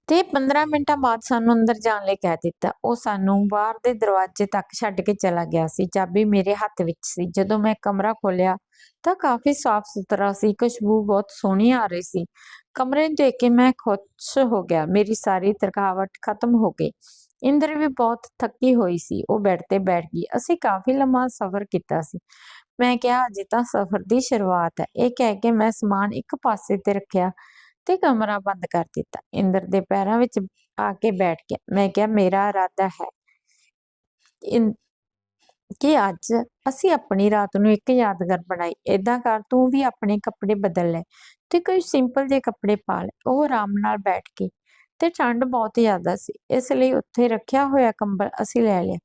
ਤੇ 15 ਮਿੰਟਾਂ ਬਾਅਦ ਸਾਨੂੰ ਅੰਦਰ ਜਾਣ ਲਈ ਕਹਿ ਦਿੱਤਾ। ਉਹ ਸਾਨੂੰ ਬਾਹਰ ਦੇ ਦਰਵਾਜ਼ੇ ਤੱਕ ਛੱਡ ਕੇ ਚਲਾ ਗਿਆ ਸੀ। ਚਾਬੀ ਮੇਰੇ ਹੱਥ ਵਿੱਚ ਸੀ। ਜਦੋਂ ਮੈਂ ਕਮਰਾ ਖੋਲਿਆ ਤਾਂ ਕਾਫੀ ਸਾਫ਼ ਸੁਥਰਾ ਸੀ। ਖੁਸ਼ਬੂ ਬਹੁਤ ਸੋਹਣੀ ਆ ਰਹੀ ਸੀ। ਕਮਰੇ ਨੂੰ ਦੇਖ ਕੇ ਮੈਂ ਖੁਸ਼ ਹੋ ਗਿਆ। ਮੇਰੀ ਸਾਰੀ ਥਕਾਵਟ ਖਤਮ ਹੋ ਗਈ। ਇੰਦਰ ਵੀ ਬਹੁਤ ਥੱਕੀ ਹੋਈ ਸੀ। ਉਹ ਬੈੱਡ ਤੇ ਬੈਠ ਗਈ। ਅਸੀਂ ਕਾਫੀ ਲੰਮਾ ਸਫ਼ਰ ਕੀਤਾ ਸੀ। ਮੈਂ ਕਿਹਾ, ਅਜੇ ਤਾਂ ਸਫ਼ਰ ਦੀ ਸ਼ੁਰੂਆਤ ਹੈ। ਇਹ ਕਹਿ ਕੇ ਮੈਂ ਸਮਾਨ ਇੱਕ ਪਾਸੇ ਤੇ ਰੱਖਿਆ ਤੇ ਕਮਰਾ ਬੰਦ ਕਰ ਦਿੱਤਾ। ਇੰਦਰ ਦੇ ਪੈਰਾਂ ਵਿੱਚ ਆ ਕੇ ਬੈਠ ਗਿਆ। ਮੈਂ ਕਿਹਾ, ਮੇਰਾ ਇਰਾਦਾ ਹੈ। ਕਿ ਅੱਜ ਅਸੀਂ ਆਪਣੀ ਰਾਤ ਨੂੰ ਇੱਕ ਯਾਦਗਾਰ ਬਣਾਈ। ਏਦਾਂ ਕਰ ਤੂੰ ਵੀ ਆਪਣੇ ਕੱਪੜੇ ਬਦਲ ਲੈ ਤੇ ਕੋਈ ਸਿੰਪਲ ਜਿਹੇ ਕੱਪੜੇ ਪਾ ਲੈ। ਉਹ ਆਰਾਮ ਨਾਲ ਬੈਠ ਕੇ ਤੇ ਠੰਡ ਬਹੁਤ ਜ਼ਿਆਦਾ ਸੀ। ਇਸ ਲਈ ਉੱਥੇ ਰੱਖਿਆ ਹੋਇਆ ਕੰਬਲ ਅਸੀਂ ਲੈ ਲਿਆ।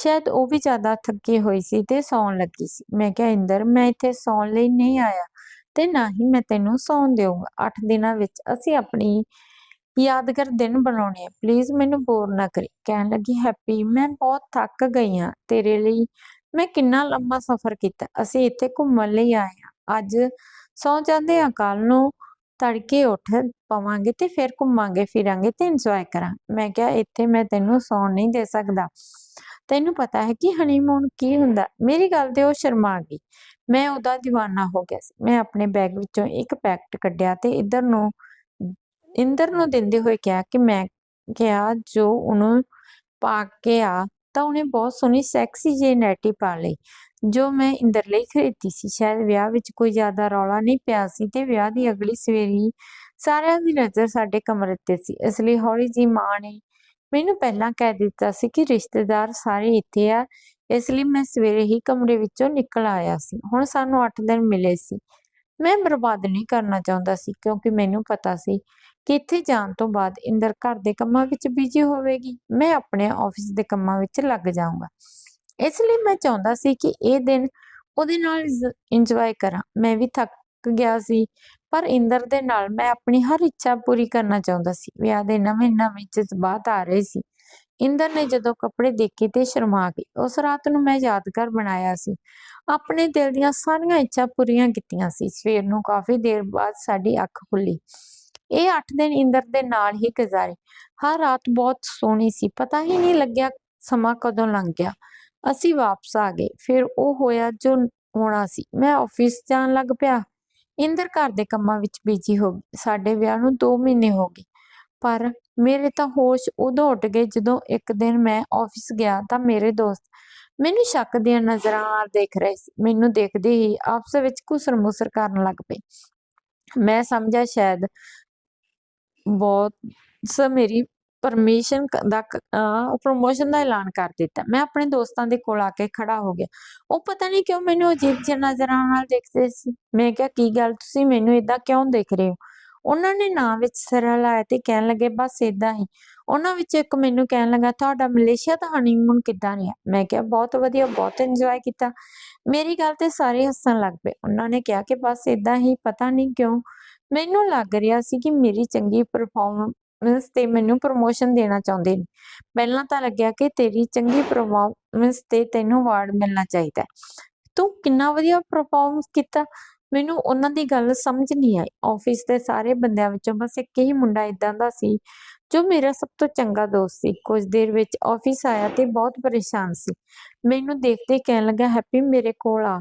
ਸ਼ਾਇਦ ਉਹ ਵੀ ਜ਼ਿਆਦਾ ਥੱਕੀ ਹੋਈ ਸੀ ਤੇ ਸੌਣ ਲੱਗੀ ਸੀ। ਮੈਂ ਕਿਹਾ, ਇੰਦਰ, ਮੈਂ ਇੱਥੇ ਸੌਣ ਲਈ ਨਹੀਂ ਆਇਆ ਤੇ ਨਾ ਹੀ ਮੈਂ ਤੈਨੂੰ ਸੌਣ ਦੇਵਾਂਗਾ 8 ਦਿਨਾਂ ਵਿੱਚ ਅਸੀਂ ਆਪਣੀ ਯਾਦਗਾਰ ਦਿਨ ਬਣਾਉਣੇ ਆ। ਪਲੀਜ਼ ਮੈਨੂੰ ਬੋਰ ਨਾ ਕਰੀ। ਕਹਿਣ ਲੱਗੀ, ਹੈਪੀ, ਮੈਂ ਬਹੁਤ ਥੱਕ ਗਈ ਹਾਂ ਤੇਰੇ ਲਈ। ਮੈਂ ਕਿੰਨਾ ਲੰਮਾ ਸਫ਼ਰ ਕੀਤਾ। ਅਸੀਂ ਇੱਥੇ ਘੁੰਮਣ ਲਈ ਆਏ ਹਾਂ ਅੱਜ ਸੌ ਜਾਂਦੇ ਆ। ਕੱਲ ਨੂੰ ਤੜਕੇ ਉੱਠ ਪਵਾਂਗੇ ਤੇ ਫਿਰ ਘੁੰਮਾਂਗੇ, ਫਿਰਾਂਗੇ ਤੇ ਇੰਜੋਏ ਕਰਾਂ ਮੈਂ ਕਿਹਾ, ਇੱਥੇ ਮੈਂ ਤੈਨੂੰ ਸੌਣ ਨਹੀਂ ਦੇ ਸਕਦਾ। ਤੈਨੂੰ ਪਤਾ ਹੈ ਕਿ ਹਨੀਮੂਨ ਕੀ ਹੁੰਦਾ। ਮੇਰੀ ਗੱਲ ਤੇ ਉਹ ਸ਼ਰਮਾ ਗਈ। ਮੈਂ ਉਹਦਾ دیਵਾਨਾ ਹੋ ਗਿਆ ਸੀ। ਮੈਂ ਆਪਣੇ ਬੈਗ ਵਿੱਚੋਂ ਇੱਕ ਪੈਕਟ ਕੱਢਿਆ ਤੇ ਇੱਧਰ ਨੂੰ ਇੰਦਰ ਨੂੰ ਦਿੰਦੇ ਹੋਏ ਕਿਹਾ ਕਿ ਮੈਂ ਕਿਹਾ, ਜੋ ਉਹਨੂੰ ਪਾ ਕੇ ਆ, ਤਾਂ ਉਹਨੇ ਬਹੁਤ ਸੋਹਣੀ ਸੈਕਸੀ ਜਿਹੀ ਨੈਟੀ ਪਾ ਲਈ। ਜੋ ਮੈਂ ਇੰਦਰ ਲਈ ਖਰੀਦੀ ਸੀ, ਸ਼ਾਇਦ ਵਿਆਹ ਵਿੱਚ ਕੋਈ ਜ਼ਿਆਦਾ ਰੌਲਾ ਨਹੀਂ ਪਿਆ ਸੀ ਤੇ ਵਿਆਹ ਦੀ ਅਗਲੀ ਸਵੇਰ ਹੀ ਸਾਰਿਆਂ ਦੀ ਨਜ਼ਰ ਸਾਡੇ ਕਮਰੇ ਤੇ ਸੀ। ਇਸ ਲਈ ਹੌਲੀ ਜੀ ਮਾਂ ਨੇ ਮੈਨੂੰ ਪਹਿਲਾਂ ਕਹਿ ਦਿੱਤਾ ਸੀ ਕਿ ਰਿਸ਼ਤੇਦਾਰ ਸਾਰੇ ਇੱਥੇ ਆ। ਇਸ ਲਈ ਮੈਂ ਸਵੇਰੇ ਹੀ ਕਮਰੇ ਵਿੱਚੋਂ ਨਿਕਲ ਆਇਆ ਸੀ। ਹੁਣ ਸਾਨੂੰ 8 ਦਿਨ ਮਿਲੇ ਸੀ। ਮੈਂ ਬਰਬਾਦ ਨਹੀਂ ਕਰਨਾ ਚਾਹੁੰਦਾ ਸੀ, ਕਿਉਂਕਿ ਮੈਨੂੰ ਪਤਾ ਸੀ ਕਿ ਇੱਥੇ ਜਾਣ ਤੋਂ ਬਾਅਦ ਇੰਦਰ ਘਰ ਦੇ ਕੰਮਾਂ ਵਿੱਚ ਬਿਜ਼ੀ ਹੋਵੇਗੀ, ਮੈਂ ਆਪਣੇ ਆਫਿਸ ਦੇ ਕੰਮਾਂ ਵਿੱਚ ਲੱਗ ਜਾਊਂਗਾ। ਇਸ ਲਈ ਮੈਂ ਚਾਹੁੰਦਾ ਸੀ ਕਿ ਇਹ ਦਿਨ ਉਹਦੇ ਨਾਲ ਇੰਜੋਏ ਕਰਾਂ। ਮੈਂ ਵੀ ਥੱਕ ਗਿਆ ਸੀ, ਪਰ ਇੰਦਰ ਦੇ ਨਾਲ ਮੈਂ ਆਪਣੀ ਹਰ ਇੱਛਾ ਪੂਰੀ ਕਰਨਾ ਚਾਹੁੰਦਾ ਸੀ। ਵਿਆਹ ਦੇ ਨਵੇਂ ਨਵੇਂ ਜਜ਼ਬਾਤ ਆ ਰਹੇ ਸੀ। ਇੰਦਰ ਨੇ ਜਦੋਂ ਕੱਪੜੇ ਦੇਖੇ ਤੇ ਸ਼ਰਮਾ ਗਈ। ਉਸ ਰਾਤ ਨੂੰ ਮੈਂ ਯਾਦਗਾਰ ਬਣਾਇਆ ਸੀ। ਆਪਣੇ ਦਿਲ ਦੀਆਂ ਸਾਰੀਆਂ ਇੱਛਾ ਪੂਰੀਆਂ ਕੀਤੀਆਂ ਸੀ। ਸਵੇਰ ਨੂੰ ਕਾਫੀ ਦੇਰ ਬਾਅਦ ਸਾਡੀ ਅੱਖ ਖੁੱਲੀ। ਇਹ 8 ਦਿਨ ਇੰਦਰ ਦੇ ਨਾਲ ਹੀ ਗੁਜ਼ਾਰੇ। ਹਰ ਰਾਤ ਬਹੁਤ ਸੋਹਣੀ ਸੀ। ਪਤਾ ਹੀ ਨਹੀਂ ਲੱਗਿਆ ਸਮਾਂ ਕਦੋਂ ਲੰਘ ਗਿਆ। ਅਸੀਂ ਵਾਪਸ ਆ ਗਏ। ਫਿਰ ਉਹ ਹੋਇਆ ਜੋ ਹੋਣਾ ਸੀ। ਮੈਂ ਆਫਿਸ ਜਾਣ ਲੱਗ ਪਿਆ। ਇੰਦਰ ਘਰ ਦੇ ਕੰਮਾਂ ਵਿੱਚ ਬਿਜ਼ੀ ਹੋ ਗਈ। ਸਾਡੇ ਵਿਆਹ ਨੂੰ 2 ਮਹੀਨੇ ਹੋ ਗਏ। ਪਰ ਮੇਰੇ ਤਾਂ ਹੋਸ਼ ਉਦੋਂ ਉੱਡ ਗਏ ਜਦੋਂ ਇੱਕ ਦਿਨ ਮੈਂ ਆਫਿਸ ਗਿਆ ਤਾਂ ਮੇਰੇ ਦੋਸਤ ਮੈਨੂੰ ਸ਼ੱਕ ਦੀਆਂ ਨਜ਼ਰਾਂ ਦੇਖ ਰਹੇ ਸੀ। ਮੈਨੂੰ ਦੇਖਦੇ ਹੀ ਆਪਸ ਵਿੱਚ ਘੁਸਰ-ਮੁਸਰ ਕਰਨ ਲੱਗ ਪਏ। ਮੈਂ ਸਮਝਿਆ ਸ਼ਾਇਦ ਬਹੁਤ ਸ ਮੇਰੀ ਪਰਮਿਸ਼ਨ ਦਾ ਪ੍ਰੋਮੋਸ਼ਨ ਦਾ ਐਲਾਨ ਕਰ ਦਿੱਤਾ। ਮੈਂ ਆਪਣੇ ਦੋਸਤਾਂ ਦੇ ਕੋਲ ਆ ਕੇ ਖੜਾ ਹੋ ਗਿਆ। ਉਹ ਪਤਾ ਨਹੀਂ ਕਿਉਂ ਮੈਨੂੰ ਅਜੀਬ ਜਿਹੀ ਨਜ਼ਰਾਂ ਨਾਲ ਦੇਖਦੇ ਸੀ। ਮੈਂ ਕਿਹਾ, ਕੀ ਗੱਲ? ਤੁਸੀਂ ਮੈਨੂੰ ਇਦਾਂ ਕਿਉਂ ਦੇਖ ਰਹੇ ਹੋ? ਉਹਨਾਂ ਨੇ ਨਾਂ ਵਿੱਚ ਸਿਰ ਹਿਲਾਇਆ ਤੇ ਕਹਿਣ ਲੱਗੇ, ਬਸ ਇਦਾਂ ਹੀ। ਉਹਨਾਂ ਵਿੱਚ ਇੱਕ ਮੈਨੂੰ ਕਹਿਣ ਲੱਗਾ, ਤੁਹਾਡਾ ਮਲੇਸ਼ੀਆ ਦਾ ਹਨੀਮੂਨ ਕਿੱਦਾਂ ਰਿਹਾ? ਮੈਂ ਕਿਹਾ, ਬਹੁਤ ਵਧੀਆ, ਬਹੁਤ ਇੰਜੋਏ ਕੀਤਾ। ਮੇਰੀ ਗੱਲ ਤੇ ਸਾਰੇ ਹੱਸਣ ਲੱਗ ਪਏ। ਉਹਨਾਂ ਨੇ ਕਿਹਾ ਕਿ ਬਸ ਇਦਾਂ ਹੀ, ਪਤਾ ਨਹੀਂ ਕਿਉਂ ਮੈਨੂੰ ਲੱਗ ਰਿਹਾ ਸੀ ਕਿ ਮੇਰੀ ਚੰਗੀ ਪਰਫਾਰਮੈਂਸ ਤੇ ਮੈਨੂੰ ਪ੍ਰਮੋਸ਼ਨ ਦੇਣਾ ਚਾਹੁੰਦੇ ਨੇ। ਪਹਿਲਾਂ ਤਾਂ ਲੱਗਿਆ ਕਿ ਤੇਰੀ ਚੰਗੀ ਪਰਫਾਰਮੈਂਸ ਤੇ ਤੈਨੂੰ ਅਵਾਰਡ ਮਿਲਣਾ ਚਾਹੀਦਾ ਤੂੰ ਕਿੰਨਾ ਵਧੀਆ ਪਰਫਾਰਮੈਂਸ ਕੀਤਾ। ਮੈਨੂੰ ਉਹਨਾਂ ਦੀ ਗੱਲ ਸਮਝ ਨਹੀਂ ਆਈ। ਆਫਿਸ ਦੇ ਸਾਰੇ ਬੰਦਿਆਂ ਵਿੱਚੋਂ ਬਸ ਇੱਕ ਹੀ ਮੁੰਡਾ ਇਦਾਂ ਦਾ ਸੀ, ਜੋ ਮੇਰਾ ਸਭ ਤੋਂ ਚੰਗਾ ਦੋਸਤ ਸੀ। ਕੁਝ ਦੇਰ ਵਿੱਚ ਆਫਿਸ ਆਇਆ ਤੇ ਬਹੁਤ ਪਰੇਸ਼ਾਨ ਸੀ। ਮੈਨੂੰ ਦੇਖਦੇ ਕਹਿਣ ਲੱਗਾ, ਹੈਪੀ ਮੇਰੇ ਕੋਲ ਆ।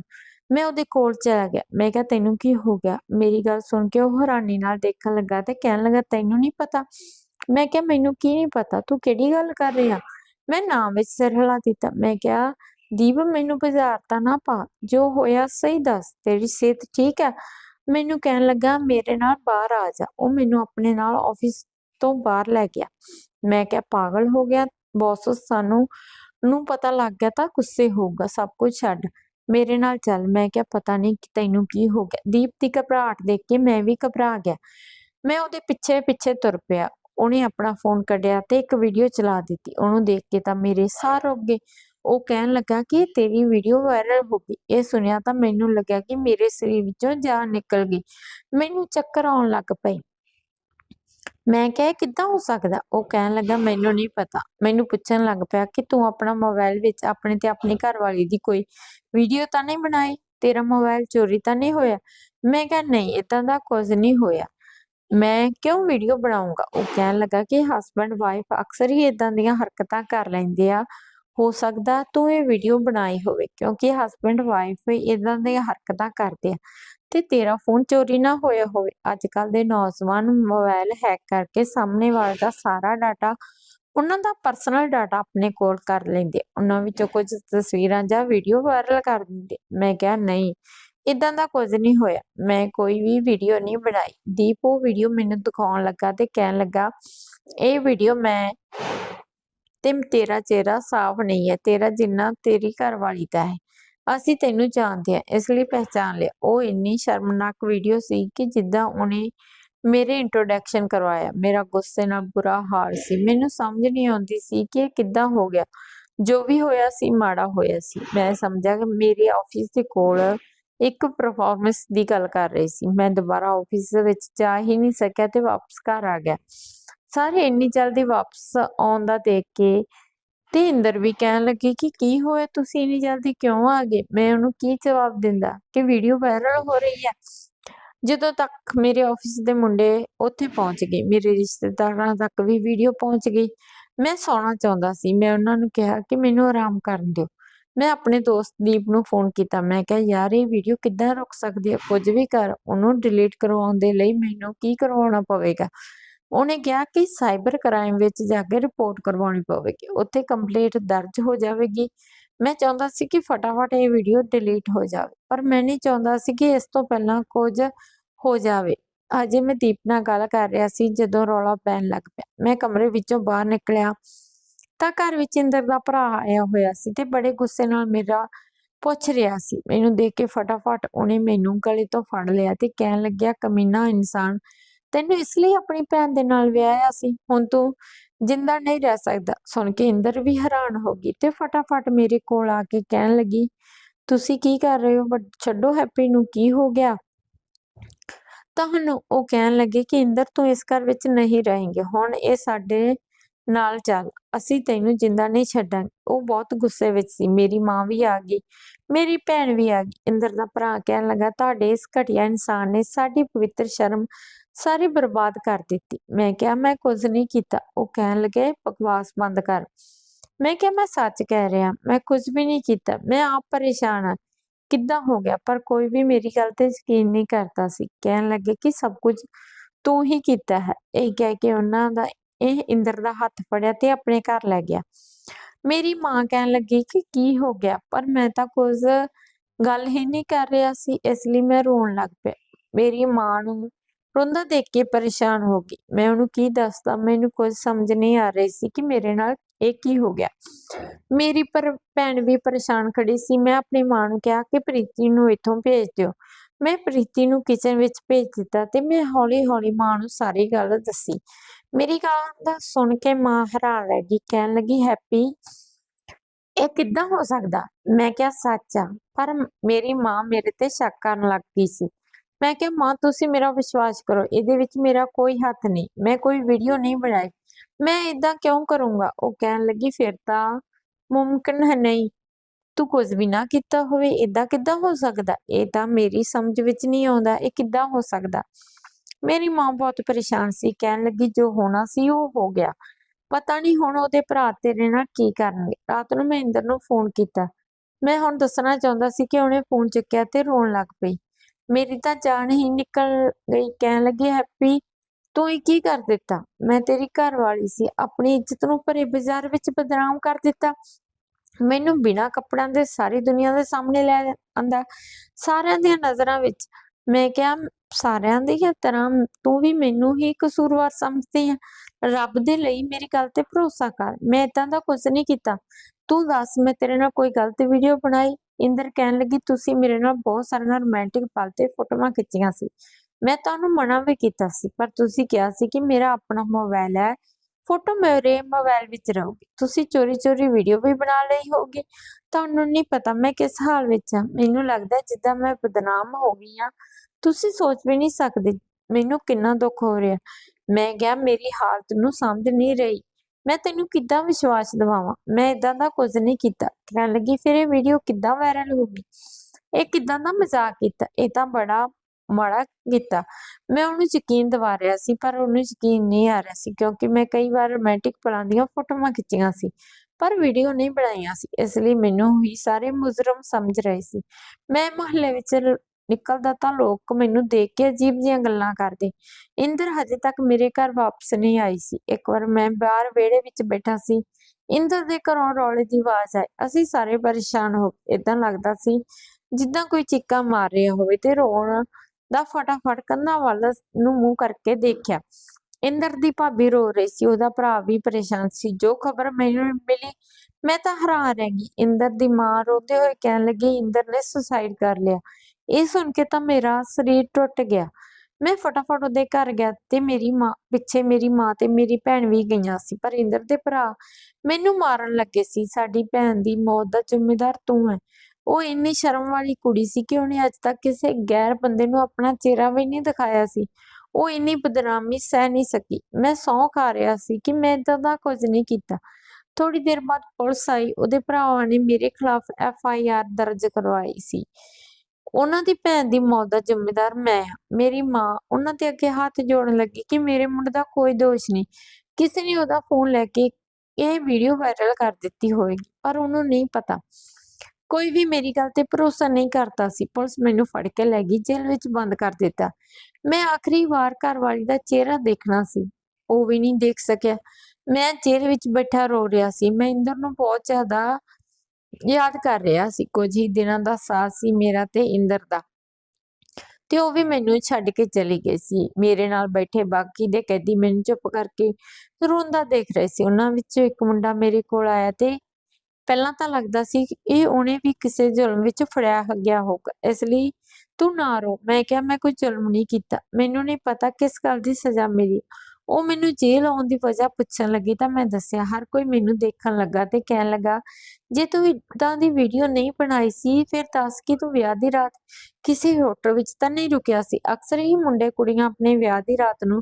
ਮੈਂ ਉਹਦੇ ਕੋਲ ਚਲਾ ਗਿਆ। ਮੈਂ ਕਿਹਾ, ਤੈਨੂੰ ਕੀ ਹੋ ਗਿਆ? ਮੇਰੀ ਗੱਲ ਸੁਣ ਕੇ ਉਹ ਹੈਰਾਨੀ ਨਾਲ ਦੇਖਣ ਲੱਗਾ ਤੇ ਕਹਿਣ ਲੱਗਾ, ਤੈਨੂੰ ਨਹੀਂ ਪਤਾ? ਮੈਂ ਕਿਹਾ, ਮੈਨੂੰ ਕੀ ਨਹੀਂ ਪਤਾ? ਤੂੰ ਕਿਹੜੀ ਗੱਲ ਕਰ ਰਿਹਾ ਮੈਂ ਨਾਮ ਵਿੱਚ ਸਿਰ ਹਿਲਾ ਦਿੱਤਾ। ਮੈਂ ਕਿਹਾ, ਦੀਪ, ਮੈਨੂੰ ਬਾਜ਼ਾਰ ਤਾਂ ਨਾ ਪਾ। ਜੋ ਹੋਇਆ ਸਹੀ ਦੱਸ। ਤੇਰੀ ਸਿਹਤ ਠੀਕ ਹੈ ਮੈਨੂੰ ਕਹਿਣ ਲੱਗਾ, ਮੇਰੇ ਨਾਲ ਬਾਹਰ ਆ ਜਾ। ਉਹ ਮੈਨੂੰ ਆਪਣੇ ਨਾਲ ਆਫਿਸ ਤੋਂ ਬਾਹਰ ਲੈ ਗਿਆ। ਮੈਂ ਕਿਹਾ, ਪਾਗਲ ਹੋ ਗਿਆ? ਬੌਸ, ਸਾਨੂੰ ਨੂੰ ਪਤਾ ਲੱਗ ਗਿਆ ਤਾਂ ਗੁੱਸੇ ਹੋਊਗਾ। ਸਭ ਕੁਝ ਛੱਡ। ਮੇਰੇ ਨਾਲ ਚੱਲ, ਮੈਂ ਕਿਹਾ ਪਤਾ ਨਹੀਂ ਤੈਨੂੰ ਕੀ ਹੋ ਗਿਆ। ਦੀਪ ਦੀ ਘਬਰਾਹਟ ਦੇਖ ਕੇ ਮੈਂ ਵੀ ਘਬਰਾ ਗਿਆ। ਮੈਂ ਉਹਦੇ ਪਿੱਛੇ ਪਿੱਛੇ ਤੁਰ ਪਿਆ। ਉਹਨੇ ਆਪਣਾ ਫੋਨ ਕੱਢਿਆ ਤੇ ਇੱਕ ਵੀਡੀਓ ਚਲਾ ਦਿੱਤੀ। ਉਹਨੂੰ ਦੇਖ ਕੇ ਤਾਂ ਮੇਰੇ ਸਾਹ ਰੁਕ ਗਏ। ਉਹ ਕਹਿਣ ਲੱਗਾ ਕਿ ਤੇਰੀ ਵੀਡੀਓ ਵਾਇਰਲ ਹੋ ਗਈ। ਇਹ ਸੁਣਿਆ ਤਾਂ ਮੈਨੂੰ ਲੱਗਿਆ ਕਿ ਮੇਰੇ ਸਰੀਰ ਵਿੱਚੋਂ ਜਾਨ ਨਿਕਲ ਗਈ। ਮੈਨੂੰ ਚੱਕਰ ਆਉਣ ਲੱਗ ਪਏ। ਮੈਂ ਕਿਹਾ ਕਿੱਦਾਂ ਹੋ ਸਕਦਾ? ਉਹ ਕਹਿਣ ਲੱਗਾ, ਮੈਨੂੰ ਨਹੀਂ ਪਤਾ। ਮੈਨੂੰ ਪੁੱਛਣ ਲੱਗ ਪਿਆ ਕਿ ਤੂੰ ਆਪਣਾ ਮੋਬਾਈਲ ਵਿੱਚ ਆਪਣੇ ਤੇ ਆਪਣੀ ਘਰਵਾਲੀ ਦੀ ਕੋਈ ਵੀਡੀਓ ਤਾਂ ਨਹੀਂ ਬਣਾਈ? ਤੇਰਾ ਮੋਬਾਈਲ ਚੋਰੀ ਤਾਂ ਨਹੀਂ ਹੋਇਆ? ਮੈਂ ਕਿਹਾ, ਨਹੀਂ ਇਦਾਂ ਦਾ ਕੁਝ ਨਹੀਂ ਹੋਇਆ। ਮੈਂ ਕਿਉਂ ਵੀਡੀਓ ਬਣਾਉਂਗਾ ਉਹ ਕਹਿਣ ਲੱਗਾ ਕਿ ਹਸਬੰਡ ਵਾਈਫ ਅਕਸਰ ਹੀ ਇਦਾਂ ਦੀਆਂ ਹਰਕਤਾਂ ਕਰ ਲੈਂਦੇ ਆ। ਹੋ ਸਕਦਾ ਤੂੰ ਇਹ ਵੀਡੀਓ ਬਣਾਈ ਹੋਵੇ, ਕਿਉਂਕਿ ਹਸਬੰਡ ਵਾਈਫ ਇਦਾਂ ਦੀਆਂ ਹਰਕਤਾਂ ਕਰਦੇ ਆ। ਤੇ ਤੇਰਾ ਫੋਨ ਚੋਰੀ ਨਾ ਹੋਇਆ ਹੋਵੇ। ਅੱਜ ਕੱਲ ਦੇ ਨੌਜਵਾਨ ਮੋਬਾਈਲ ਹੈਕ ਕਰਕੇ ਸਾਹਮਣੇ ਵਾਲੇ ਦਾ ਸਾਰਾ ਡਾਟਾ ਉਹਨਾਂ ਦਾ ਪਰਸਨਲ ਡਾਟਾ ਆਪਣੇ ਕੋਲ ਕਰ ਲੈਂਦੇ ਉਹਨਾਂ ਵਿੱਚੋਂ ਕੁਝ ਤਸਵੀਰਾਂ ਜਾਂ ਵੀਡੀਓ ਵਾਇਰਲ ਕਰ ਦਿੰਦੇ ਮੈਂ ਕਿਹਾ, ਨਹੀਂ ਇਦਾਂ ਦਾ ਕੁਝ ਨਹੀਂ ਹੋਇਆ। ਮੈਂ ਕੋਈ ਵੀ ਵੀਡੀਓ ਨਹੀਂ ਬਣਾਈ। ਦੀਪ ਉਹ ਵੀਡੀਓ ਮੈਨੂੰ ਦਿਖਾਉਣ ਲੱਗਾ ਤੇ ਕਹਿਣ ਲੱਗਾ, ਇਹ ਵੀਡੀਓ ਮੈਂ ਤੇ ਤੇਰਾ ਚਿਹਰਾ ਸਾਫ਼ ਨਹੀਂ ਹੈ। ਤੇਰਾ ਜਿੰਨਾ ਤੇਰੀ ਘਰਵਾਲੀ ਦਾ ਹੈ। ਅਸੀਂ ਤੈਨੂੰ ਜਾਣਦੇ ਹਾਂ, ਇਸ ਲਈ ਪਹਿਚਾਨ ਲਿਆ। ਉਹ ਇੰਨੀ ਸ਼ਰਮਨਾਕ ਵੀਡੀਓ ਸੀ ਕਿ ਜਿੱਦਾਂ ਉਹਨੇ ਮੇਰੇ ਇੰਟਰੋਡਕਸ਼ਨ ਕਰਵਾਇਆ। ਮੇਰਾ ਗੁੱਸੇ ਨਾਲ ਬੁਰਾ ਹਾਲ ਸੀ। ਮੈਨੂੰ ਸਮਝ ਨਹੀਂ ਆਉਂਦੀ ਸੀ ਕਿ ਇਹ ਕਿੱਦਾਂ ਹੋ ਗਿਆ। ਜੋ ਵੀ ਹੋਇਆ ਸੀ, ਮਾੜਾ ਹੋਇਆ ਸੀ। ਮੈਂ ਸਮਝਿਆ ਕਿ ਮੇਰੇ ਆਫਿਸ ਦੇ ਕੋਲ ਇੱਕ ਪਰਫਾਰਮੈਂਸ ਦੀ ਗੱਲ ਕਰ ਰਹੀ ਸੀ। ਮੈਂ ਦੁਬਾਰਾ ਆਫਿਸ ਵਿੱਚ ਜਾ ਹੀ ਨਹੀਂ ਸਕਿਆ ਤੇ ਵਾਪਸ ਘਰ ਆ ਗਿਆ। ਸਾਰੇ ਇੰਨੀ ਜਲਦੀ ਵਾਪਸ ਆਉਂਦਾ ਦੇਖ ਕੇ ਤੇ ਇੰਦਰ ਵੀ ਕਹਿਣ ਲੱਗੀ ਕਿ ਕੀ ਹੋਇਆ ਤੁਸੀਂ ਇੰਨੀ ਜਲਦੀ ਕਿਉਂ ਆ ਗਏ? ਮੈਂ ਉਹਨੂੰ ਕੀ ਜਵਾਬ ਦਿੰਦਾ? ਕਿ ਵੀਡੀਓ ਵਾਇਰਲ ਹੋ ਰਹੀ ਹੈ। ਜਦੋਂ ਤੱਕ ਮੇਰੇ ਆਫਿਸ ਦੇ ਮੁੰਡੇ ਉੱਥੇ ਪਹੁੰਚ ਗਏ, ਮੇਰੇ ਰਿਸ਼ਤੇਦਾਰਾਂ ਤੱਕ ਵੀ ਵੀਡੀਓ ਪਹੁੰਚ ਗਈ। ਮੈਂ ਸੌਣਾ ਚਾਹੁੰਦਾ ਸੀ। ਮੈਂ ਉਹਨਾਂ ਨੂੰ ਕਿਹਾ ਕਿ ਮੈਨੂੰ ਆਰਾਮ ਕਰਨ ਦਿਓ। ਮੈਂ ਆਪਣੇ ਦੋਸਤ ਦੀਪ ਨੂੰ ਫੋਨ ਕੀਤਾ। ਮੈਂ ਕਿਹਾ, ਯਾਰ, ਇਹ ਵੀਡੀਓ ਕਿੱਦਾਂ ਰੁਕ ਸਕਦੀ ਹੈ? ਕੁਝ ਵੀ ਕਰ। ਉਹਨੂੰ ਡਿਲੀਟ ਕਰਵਾਉਣ ਦੇ ਲਈ ਮੈਨੂੰ ਕੀ ਕਰਵਾਉਣਾ ਪਵੇਗਾ? ਉਹਨੇ ਕਿਹਾ ਕਿ ਸਾਈਬਰ ਕ੍ਰਾਈਮ ਵਿੱਚ ਜਾ ਕੇ ਰਿਪੋਰਟ ਕਰਵਾਉਣੀ ਪਵੇਗੀ, ਉੱਥੇ ਕੰਪਲੇਂਟ ਦਰਜ ਹੋ ਜਾਵੇਗੀ। ਮੈਂ ਚਾਹੁੰਦਾ ਸੀ ਕਿ ਫਟਾਫਟ ਇਹ ਵੀਡੀਓ ਡਿਲੀਟ ਹੋ ਜਾਵੇ, ਪਰ ਮੈਂ ਨਹੀਂ ਚਾਹੁੰਦਾ ਸੀ ਕਿ ਇਸ ਤੋਂ ਪਹਿਲਾਂ ਕੁਝ ਹੋ ਜਾਵੇ। ਅਜੇ ਮੈਂ ਦੀਪ ਨਾਲ ਗੱਲ ਕਰ ਰਿਹਾ ਸੀ ਜਦੋਂ ਰੌਲਾ ਪੈਣ ਲੱਗ ਪਿਆ। ਮੈਂ ਕਮਰੇ ਵਿੱਚੋਂ ਬਾਹਰ ਨਿਕਲਿਆ ਤਾਂ ਘਰ ਵਿੱਚ ਇੰਦਰ ਦਾ ਭਰਾ ਆਇਆ ਹੋਇਆ ਸੀ ਤੇ ਬੜੇ ਗੁੱਸੇ ਨਾਲ ਮੇਰਾ ਪੁੱਛ ਰਿਹਾ ਸੀ। ਮੈਨੂੰ ਦੇਖ ਕੇ ਫਟਾਫਟ ਉਹਨੇ ਮੈਨੂੰ ਗਲੇ ਤੋਂ ਫੜ ਲਿਆ ਤੇ ਕਹਿਣ ਲੱਗਿਆ, ਕਮੀਨਾ, ਇਨਸਾਨ ਤੈਨੂੰ ਇਸ ਲਈ ਆਪਣੀ ਭੈਣ ਦੇ ਨਾਲ ਵਿਆਹਿਆ ਸੀ। ਹੁਣ ਤੂੰ ਜਿੰਦਾ ਨਹੀਂ ਰਹਿ ਸਕਦਾ। ਸੁਣ ਕੇ ਇੰਦਰ ਵੀ ਹੈਰਾਨ ਹੋ ਗਈ ਤੇ ਫਟਾਫਟ ਮੇਰੇ ਕੋਲ ਆ ਕੇ ਕਹਿਣ ਲੱਗੀ, ਤੁਸੀਂ ਕੀ ਕਰ ਰਹੇ ਹੋ? ਛੱਡੋ ਹੈਪੀ ਨੂੰ, ਕੀ ਹੋ ਗਿਆ? ਤੁਹਾਨੂੰ ਉਹ ਕਹਿਣ ਲੱਗੇ ਕਿ ਇੰਦਰ ਤੂੰ ਇਸ ਘਰ ਵਿੱਚ ਨਹੀਂ ਰਹੇਂਗੇ। ਹੁਣ ਇਹ ਸਾਡੇ ਨਾਲ ਚੱਲ। ਅਸੀਂ ਤੈਨੂੰ ਜਿੰਦਾ ਨਹੀਂ ਛੱਡਾਂਗੇ। ਉਹ ਬਹੁਤ ਗੁੱਸੇ ਵਿੱਚ ਸੀ। ਮੇਰੀ ਮਾਂ ਵੀ ਆ ਗਈ। ਮੇਰੀ ਭੈਣ ਵੀ ਆ ਗਈ। ਇੰਦਰ ਦਾ ਭਰਾ ਕਹਿਣ ਲੱਗਾ, ਤੁਹਾਡੇ ਇਸ ਘਟੀਆ ਇਨਸਾਨ ਨੇ ਸਾਡੀ ਪਵਿੱਤਰ ਸ਼ਰਮ ਸਾਰੀ ਬਰਬਾਦ ਕਰ ਦਿੱਤੀ। ਮੈਂ ਕਿਹਾ, ਮੈਂ ਕੁਝ ਨਹੀਂ ਕੀਤਾ। ਉਹ ਕਹਿਣ ਲੱਗੇ, ਬਕਵਾਸ ਬੰਦ ਕਰ। ਮੈਂ ਕਿਹਾ, ਮੈਂ ਸੱਚ ਕਹਿ ਰਿਹਾ। ਮੈਂ ਕੁਝ ਵੀ ਨਹੀਂ ਕੀਤਾ। ਮੈਂ ਆਪ ਪਰੇਸ਼ਾਨ ਹਾਂ। ਕਿੱਦਾਂ ਹੋ ਗਿਆ? ਪਰ ਕੋਈ ਵੀ ਮੇਰੀ ਗੱਲ ਤੇ ਯਕੀਨ ਨਹੀਂ ਕਰਦਾ ਸੀ। ਕਹਿਣ ਲੱਗੇ ਕਿ ਸਭ ਕੁਝ ਤੂੰ ਹੀ ਕੀਤਾ ਹੈ। ਇਹ ਕਹਿ ਕੇ ਉਹਨਾਂ ਦਾ, ਇਹ ਇੰਦਰ ਦਾ ਹੱਥ ਫੜਿਆ ਤੇ ਆਪਣੇ ਘਰ ਲੈ ਗਿਆ। ਮੇਰੀ ਮਾਂ ਕਹਿਣ ਲੱਗੀ ਕਿ ਕੀ ਹੋ ਗਿਆ? ਪਰ ਮੈਂ ਤਾਂ ਕੁਝ ਗੱਲ ਹੀ ਨਹੀਂ ਕਰ ਰਿਹਾ ਸੀ। ਇਸ ਲਈ ਮੈਂ ਰੋਣ ਲੱਗ ਪਿਆ। ਮੇਰੀ ਮਾਂ ਨੂੰ ਰੋਂਦਾ ਦੇਖ ਕੇ ਪਰੇਸ਼ਾਨ ਹੋ ਗਈ। ਮੈਂ ਉਹਨੂੰ ਕੀ ਦੱਸਦਾ? ਮੈਨੂੰ ਕੁਝ ਸਮਝ ਨਹੀਂ ਆ ਰਹੀ ਸੀ ਕਿ ਮੇਰੇ ਨਾਲ ਇਹ ਕੀ ਹੋ ਗਿਆ। ਮੇਰੀ ਪਰ ਭੈਣ ਵੀ ਪਰੇਸ਼ਾਨ ਖੜੀ ਸੀ। ਮੈਂ ਆਪਣੀ ਮਾਂ ਨੂੰ ਕਿਹਾ ਕਿ ਪ੍ਰੀਤੀ ਨੂੰ ਇੱਥੋਂ ਭੇਜ ਦਿਓ। ਮੈਂ ਪ੍ਰੀਤੀ ਨੂੰ ਕਿਚਨ ਵਿੱਚ ਭੇਜ ਦਿੱਤਾ ਤੇ ਮੈਂ ਹੌਲੀ-ਹੌਲੀ ਮਾਂ ਨੂੰ ਸਾਰੀ ਗੱਲ ਦੱਸੀ। ਮੇਰੀ ਗੱਲ ਦਾ ਸੁਣ ਕੇ ਮਾਂ ਹੈਰਾਨ ਰਹਿ ਗਈ। ਕਹਿਣ ਲੱਗੀ, ਹੈਪੀ, ਇਹ ਕਿੱਦਾਂ ਹੋ ਸਕਦਾ? ਮੈਂ ਕਿਹਾ, ਸੱਚ ਆ, ਪਰ ਮੇਰੀ ਮਾਂ ਮੇਰੇ ਤੇ ਸ਼ੱਕ ਕਰਨ ਲੱਗ ਗਈ ਸੀ। ਮੈਂ ਕਿਹਾ, ਮਾਂ, ਤੁਸੀਂ ਮੇਰਾ ਵਿਸ਼ਵਾਸ ਕਰੋ, ਇਹਦੇ ਵਿੱਚ ਮੇਰਾ ਕੋਈ ਹੱਥ ਨਹੀਂ, ਮੈਂ ਕੋਈ ਵੀਡੀਓ ਨਹੀਂ ਬਣਾਈ। ਮੈਂ ਇਦਾਂ ਕਿਉਂ ਕਰੂੰਗਾ? ਉਹ ਕਹਿਣ ਲੱਗੀ, ਫਿਰ ਤਾਂ ਮੁਮਕਿਨ ਹੈ ਨਹੀਂ, ਤੂੰ ਕੁਝ ਵੀ ਨਾ ਕੀਤਾ ਹੋਵੇ ਇਦਾਂ ਕਿੱਦਾਂ ਹੋ ਸਕਦਾ? ਇਹ ਤਾਂ ਮੇਰੀ ਸਮਝ ਵਿੱਚ ਨਹੀਂ ਆਉਂਦਾ, ਇਹ ਕਿੱਦਾਂ ਹੋ ਸਕਦਾ? ਮੇਰੀ ਮਾਂ ਬਹੁਤ ਪਰੇਸ਼ਾਨ ਸੀ, ਕਹਿਣ ਲੱਗੀ, ਜੋ ਹੋਣਾ ਸੀ, ਉਹ ਹੋ ਗਿਆ। ਪਤਾ ਨਹੀਂ ਹੁਣ ਉਹਦੇ ਭਰਾ ਤੇਰੇ ਨਾਲ ਕੀ ਕਰਨਗੇ। ਰਾਤ ਨੂੰ ਮੈਂ ਇੰਦਰ ਨੂੰ ਫੋਨ ਕੀਤਾ। ਮੈਂ ਹੁਣ ਦੱਸਣਾ ਚਾਹੁੰਦਾ ਸੀ ਕਿ ਉਹਨੇ ਫੋਨ ਚੁੱਕਿਆ ਤੇ ਰੋਣ ਲੱਗ ਪਈ। ਮੇਰੀ ਤਾਂ ਜਾਨ ਹੀ ਨਿਕਲ ਗਈ, ਕਹਿਣ ਲੱਗੇ, ਹੈਪੀ, ਤੂੰ ਇਹ ਕੀ ਕਰ ਦਿੱਤਾ? ਮੈਂ ਤੇਰੀ ਘਰ ਵਾਲੀ ਸੀ, ਆਪਣੀ ਇੱਜ਼ਤ ਨੂੰ ਭਰੇ ਬਾਜ਼ਾਰ ਵਿੱਚ ਬਦਨਾਮ ਕਰ ਦਿੱਤਾ। ਮੈਨੂੰ ਬਿਨਾਂ ਕੱਪੜਿਆਂ ਦੇ ਸਾਰੀ ਦੁਨੀਆ ਦੇ ਸਾਹਮਣੇ ਲੈ ਆਂਦਾ, ਸਾਰਿਆਂ ਦੀਆਂ ਨਜ਼ਰਾਂ ਵਿੱਚ। ਮੈਂ ਕਿਹਾ, ਸਾਰਿਆਂ ਦੀ ਤਰ੍ਹਾਂ ਤੂੰ ਵੀ ਮੈਨੂੰ ਹੀ ਕਸੂਰਵਾਰ ਸਮਝਦੀ ਆ। ਰੱਬ ਦੇ ਲਈ ਮੇਰੀ ਗੱਲ ਤੇ ਭਰੋਸਾ ਕਰ, ਮੈਂ ਇਦਾਂ ਦਾ ਕੁਝ ਨਹੀਂ ਕੀਤਾ। ਤੂੰ ਦੱਸ, ਮੈਂ ਤੇਰੇ ਨਾਲ ਕੋਈ ਗਲਤ ਵੀਡੀਓ ਬਣਾਈ? ਇੰਦਰ ਕਹਿਣ ਲੱਗੀ, ਤੁਸੀਂ ਮੇਰੇ ਨਾਲ ਬਹੁਤ ਸਾਰੀਆਂ ਰੋਮਾਂਟਿਕ ਪਲ ਤੇ ਫੋਟੋਆਂ ਖਿੱਚੀਆਂ ਸੀ। ਮੈਂ ਤੁਹਾਨੂੰ ਮਨਾ ਵੀ ਕੀਤਾ ਸੀ, ਪਰ ਤੁਸੀਂ ਕਿਹਾ ਸੀ ਕਿ ਮੇਰਾ ਆਪਣਾ ਮੋਬਾਈਲ ਹੈ। ਫੋਟੋ ਮੇਰੇ ਮੋਬਾਈਲ ਵਿੱਚ ਰਹੂਗੀ। ਤੁਸੀਂ ਚੋਰੀ ਚੋਰੀ ਵੀਡੀਓ ਵੀ ਬਣਾ ਲਈ ਹੋਗੀ ਤੁਹਾਨੂੰ ਨਹੀਂ ਪਤਾ ਮੈਂ ਕਿਸ ਹਾਲ ਵਿੱਚ ਹਾਂ। ਮੈਨੂੰ ਲੱਗਦਾ ਜਿੱਦਾਂ ਮੈਂ ਬਦਨਾਮ ਹੋ ਗਈ ਹਾਂ। ਤੁਸੀਂ ਸੋਚ ਵੀ ਨਹੀਂ ਸਕਦੇ, ਮੈਨੂੰ ਕਿੰਨਾ ਦੁੱਖ ਹੋ ਰਿਹਾ ਮੈਂ ਕਿਹਾ, ਮੇਰੀ ਹਾਲਤ ਨੂੰ ਸਮਝ ਨਹੀਂ ਰਹੀ। ਮੈਂ ਤੈਨੂੰ ਕਿੱਦਾਂ ਵਿਸ਼ਵਾਸ ਦਿਵਾਵਾਂ? ਮੈਂ ਇਦਾਂ ਦਾ ਕੁਝ ਨਹੀਂ ਕੀਤਾ। ਕਹਿਣ ਲੱਗੀ, ਫਿਰ ਇਹ ਵੀਡੀਓ ਕਿੱਦਾਂ ਵਾਇਰਲ ਹੋ ਗਈ? ਇਹ ਕਿੱਦਾਂ ਦਾ ਮਜ਼ਾਕ ਕੀਤਾ? ਇਹ ਤਾਂ ਬੜਾ ਮਾੜਾ ਕੀਤਾ। ਮੈਂ ਉਹਨੂੰ ਯਕੀਨ ਦਿਵਾ ਰਿਹਾ ਸੀ, ਪਰ ਉਹਨੂੰ ਯਕੀਨ ਨਹੀਂ ਆ ਰਿਹਾ ਸੀ, ਕਿਉਂਕਿ ਮੈਂ ਕਈ ਵਾਰ ਰੋਮਾਂਟਿਕ ਪਲਾਂ ਦੀਆਂ ਫੋਟੋਆਂ ਖਿੱਚੀਆਂ ਸੀ, ਪਰ ਵੀਡੀਓ ਨਹੀਂ ਬਣਾਈਆਂ ਸੀ। ਇਸ ਲਈ ਮੈਨੂੰ ਹੀ ਸਾਰੇ ਮੁਜਰਮ ਸਮਝ ਰਹੇ ਸੀ। ਮੈਂ ਮੁਹੱਲੇ ਵਿੱਚ ਨਿਕਲਦਾ ਤਾਂ ਲੋਕ ਮੈਨੂੰ ਦੇਖ ਕੇ ਅਜੀਬ ਜਿਹੀਆਂ ਗੱਲਾਂ ਕਰਦੇ। ਇੰਦਰ ਹਜੇ ਤੱਕ ਮੇਰੇ ਘਰ ਵਾਪਸ ਨਹੀਂ ਆਈ ਸੀ। ਇੱਕ ਵਾਰ ਮੈਂ ਬਾਹਰ ਵਿਹੜੇ ਵਿੱਚ ਬੈਠਾ ਸੀ। ਇੰਦਰ ਦੇ ਘਰੋਂ ਰੌਲੇ ਦੀ ਆਵਾਜ਼ ਆਈ। ਅਸੀਂ ਸਾਰੇ ਪਰੇਸ਼ਾਨ ਹੋ ਗਏ। ਇਦਾਂ ਲੱਗਦਾ ਸੀ ਜਿੱਦਾਂ ਕੋਈ ਚੀਕਾਂ ਮਾਰ ਰਿਹਾ ਹੋਵੇ ਤੇ ਰੋਣ ਦਾ ਫਟਾਫਟ ਕੰਨਾਂ ਵੱਲ ਨੂੰ ਮੂੰਹ ਕਰਕੇ ਦੇਖਿਆ। ਇੰਦਰ ਦੀ ਭਾਬੀ ਰੋ ਰਹੀ ਸੀ। ਉਹਦਾ ਭਰਾ ਵੀ ਪਰੇਸ਼ਾਨ ਸੀ। ਜੋ ਖਬਰ ਮੈਨੂੰ ਮਿਲੀ, ਮੈਂ ਤਾਂ ਹੈਰਾਨ ਰਹਿ ਗਈ। ਇੰਦਰ ਦੀ ਮਾਂ ਰੋਂਦੇ ਹੋਏ ਕਹਿਣ ਲੱਗੀ, ਇੰਦਰ ਨੇ ਸੁਸਾਈਡ ਕਰ ਲਿਆ। ਇਹ ਸੁਣ ਕੇ ਤਾਂ ਮੇਰਾ ਸਰੀਰ ਟੁੱਟ ਗਿਆ। ਮੈਂ ਫਟਾਫਟ ਉਹਦੇ ਘਰ ਗਿਆ ਤੇ ਮੇਰੀ ਮਾਂ, ਪਿੱਛੇ ਮੇਰੀ ਮਾਂ ਤੇ ਮੇਰੀ ਭੈਣ ਵੀ ਗਈਆਂ ਸੀ ਪਰ ਇੰਦਰ ਦੇ ਭਰਾ। ਮੈਨੂੰ ਮਾਰਨ ਲੱਗੇ ਸੀ, ਸਾਡੀ ਭੈਣ ਦੀ ਮੌਤ ਦਾ ਜ਼ਿੰਮੇਦਾਰ ਤੂੰ ਹੈ। ਉਹ ਇੰਨੀ ਸ਼ਰਮ ਵਾਲੀ ਕੁੜੀ ਸੀ ਕਿ ਉਹਨੇ ਅੱਜ ਤੱਕ ਕਿਸੇ ਗੈਰ ਬੰਦੇ ਨੂੰ ਆਪਣਾ ਚਿਹਰਾ ਵੀ ਨਹੀਂ ਦਿਖਾਇਆ ਸੀ। ਉਹ ਇੰਨੀ ਬਦਨਾਮੀ ਸਹਿ ਨਹੀਂ ਸਕੀ। ਮੈਂ ਸਹੁੰ ਖਾ ਰਿਹਾ ਸੀ ਕਿ ਮੈਂ ਏਦਾਂ ਦਾ ਕੁਝ ਨਹੀਂ ਕੀਤਾ। ਥੋੜੀ ਦੇਰ ਬਾਅਦ ਪੁਲਿਸ ਆਈ। ਉਹਦੇ ਭਰਾਵਾਂ ਨੇ ਮੇਰੇ ਖਿਲਾਫ ਐਫ ਆਈ ਆਰ ਦਰਜ ਕਰਵਾਈ ਸੀ। ਉਹਨਾਂ ਦੀ ਭੈਣ ਦੀ ਮੌਤ ਦਾ ਜ਼ਿੰਮੇਦਾਰ ਮੈਂ ਹਾਂ। ਮੇਰੀ ਮਾਂ ਉਹਨਾਂ ਦੇ ਅੱਗੇ ਹੱਥ ਜੋੜਨ ਲੱਗੀ ਕਿ ਮੇਰੇ ਮੁੰਡੇ ਦਾ ਕੋਈ ਦੋਸ਼ ਨਹੀਂ। ਕਿਸੇ ਨੇ ਉਹਦਾ ਫੋਨ ਲੈ ਕੇ ਇਹ ਵੀਡੀਓ ਵਾਇਰਲ ਕਰ ਦਿੱਤੀ ਹੋਵੇਗੀ ਪਰ ਉਹਨੂੰ ਨਹੀਂ ਪਤਾ। ਕੋਈ ਵੀ ਮੇਰੀ ਗੱਲ ਤੇ ਭਰੋਸਾ ਨਹੀਂ ਕਰਦਾ ਸੀ। ਪੁਲਿਸ ਮੈਨੂੰ ਫੜ ਕੇ ਲੈ ਗਈ, ਜੇਲ੍ਹ ਵਿੱਚ ਬੰਦ ਕਰ ਦਿੱਤਾ। ਮੈਂ ਆਖਰੀ ਵਾਰ ਘਰਵਾਲੀ ਦਾ ਚਿਹਰਾ ਦੇਖਣਾ ਸੀ। ਉਹ ਵੀ ਨਹੀਂ ਦੇਖ ਸਕਿਆ। ਮੈਂ ਜੇਲ੍ਹ ਵਿੱਚ ਬੈਠਾ ਰੋ ਰਿਹਾ ਸੀ। ਮੈਂ ਇੰਦਰ ਨੂੰ ਬਹੁਤ ਜ਼ਿਆਦਾ ਯਾਦ ਕਰ ਰਿਹਾ ਸੀ, ਕੁਝ ਹੀ ਦਿਨਾਂ ਦਾ ਸਾਥ ਸੀ ਮੇਰਾ ਤੇ ਇੰਦਰ ਦਾ। ਤੇ ਉਹ ਵੀ ਮੈਨੂੰ ਛੱਡ ਕੇ ਚਲੀ ਗਈ ਸੀ। ਮੇਰੇ ਨਾਲ ਬੈਠੇ ਬਾਕੀ ਦੇ ਕੈਦੀ ਮੈਨੂੰ ਚੁੱਪ ਕਰਕੇ ਰੋਂਦਾ ਦੇਖ ਰਹੇ ਸੀ। ਉਹਨਾਂ ਵਿੱਚੋਂ ਇੱਕ ਮੁੰਡਾ ਮੇਰੇ ਕੋਲ ਆਇਆ ਤੇ ਪਹਿਲਾਂ ਤਾਂ ਲੱਗਦਾ ਸੀ ਕਿ ਇਹ ਉਹਨੇ ਵੀ ਕਿਸੇ ਜ਼ੁਲਮ ਵਿੱਚ ਫੜਿਆ ਹ- ਗਿਆ ਹੋਊਗਾ। ਇਸ ਲਈ ਤੂੰ ਨਾ ਰੋ। ਮੈਂ ਕਿਹਾ, ਮੈਂ ਕੋਈ ਜ਼ੁਲਮ ਨਹੀਂ ਕੀਤਾ। ਮੈਨੂੰ ਨਹੀਂ ਪਤਾ ਕਿਸ ਗੱਲ ਦੀ ਸਜ਼ਾ ਮਿਲੀ। ਉਹ ਮੈਨੂੰ ਜੇਲ੍ਹ ਆਉਣ ਦੀ ਵਜ੍ਹਾ ਪੁੱਛਣ ਲੱਗੀ ਤਾਂ ਮੈਂ ਦੱਸਿਆ, ਹਰ ਕੋਈ ਮੈਨੂੰ ਦੇਖਣ ਲੱਗਾ ਤੇ ਕਹਿਣ ਲੱਗਾ, ਜੇ ਤੂੰ ਇਦਾਂ ਦੀ ਵੀਡੀਓ ਨਹੀਂ ਬਣਾਈ ਸੀ, ਫਿਰ ਦੱਸ ਕਿ ਤੂੰ ਵਿਆਹ ਦੀ ਰਾਤ ਕਿਸੇ ਹੋਟਲ ਵਿੱਚ ਤਾਂ ਨਹੀਂ ਰੁਕਿਆ ਸੀ? ਅਕਸਰ ਹੀ ਮੁੰਡੇ ਕੁੜੀਆਂ ਆਪਣੇ ਵਿਆਹ ਦੀ ਰਾਤ ਨੂੰ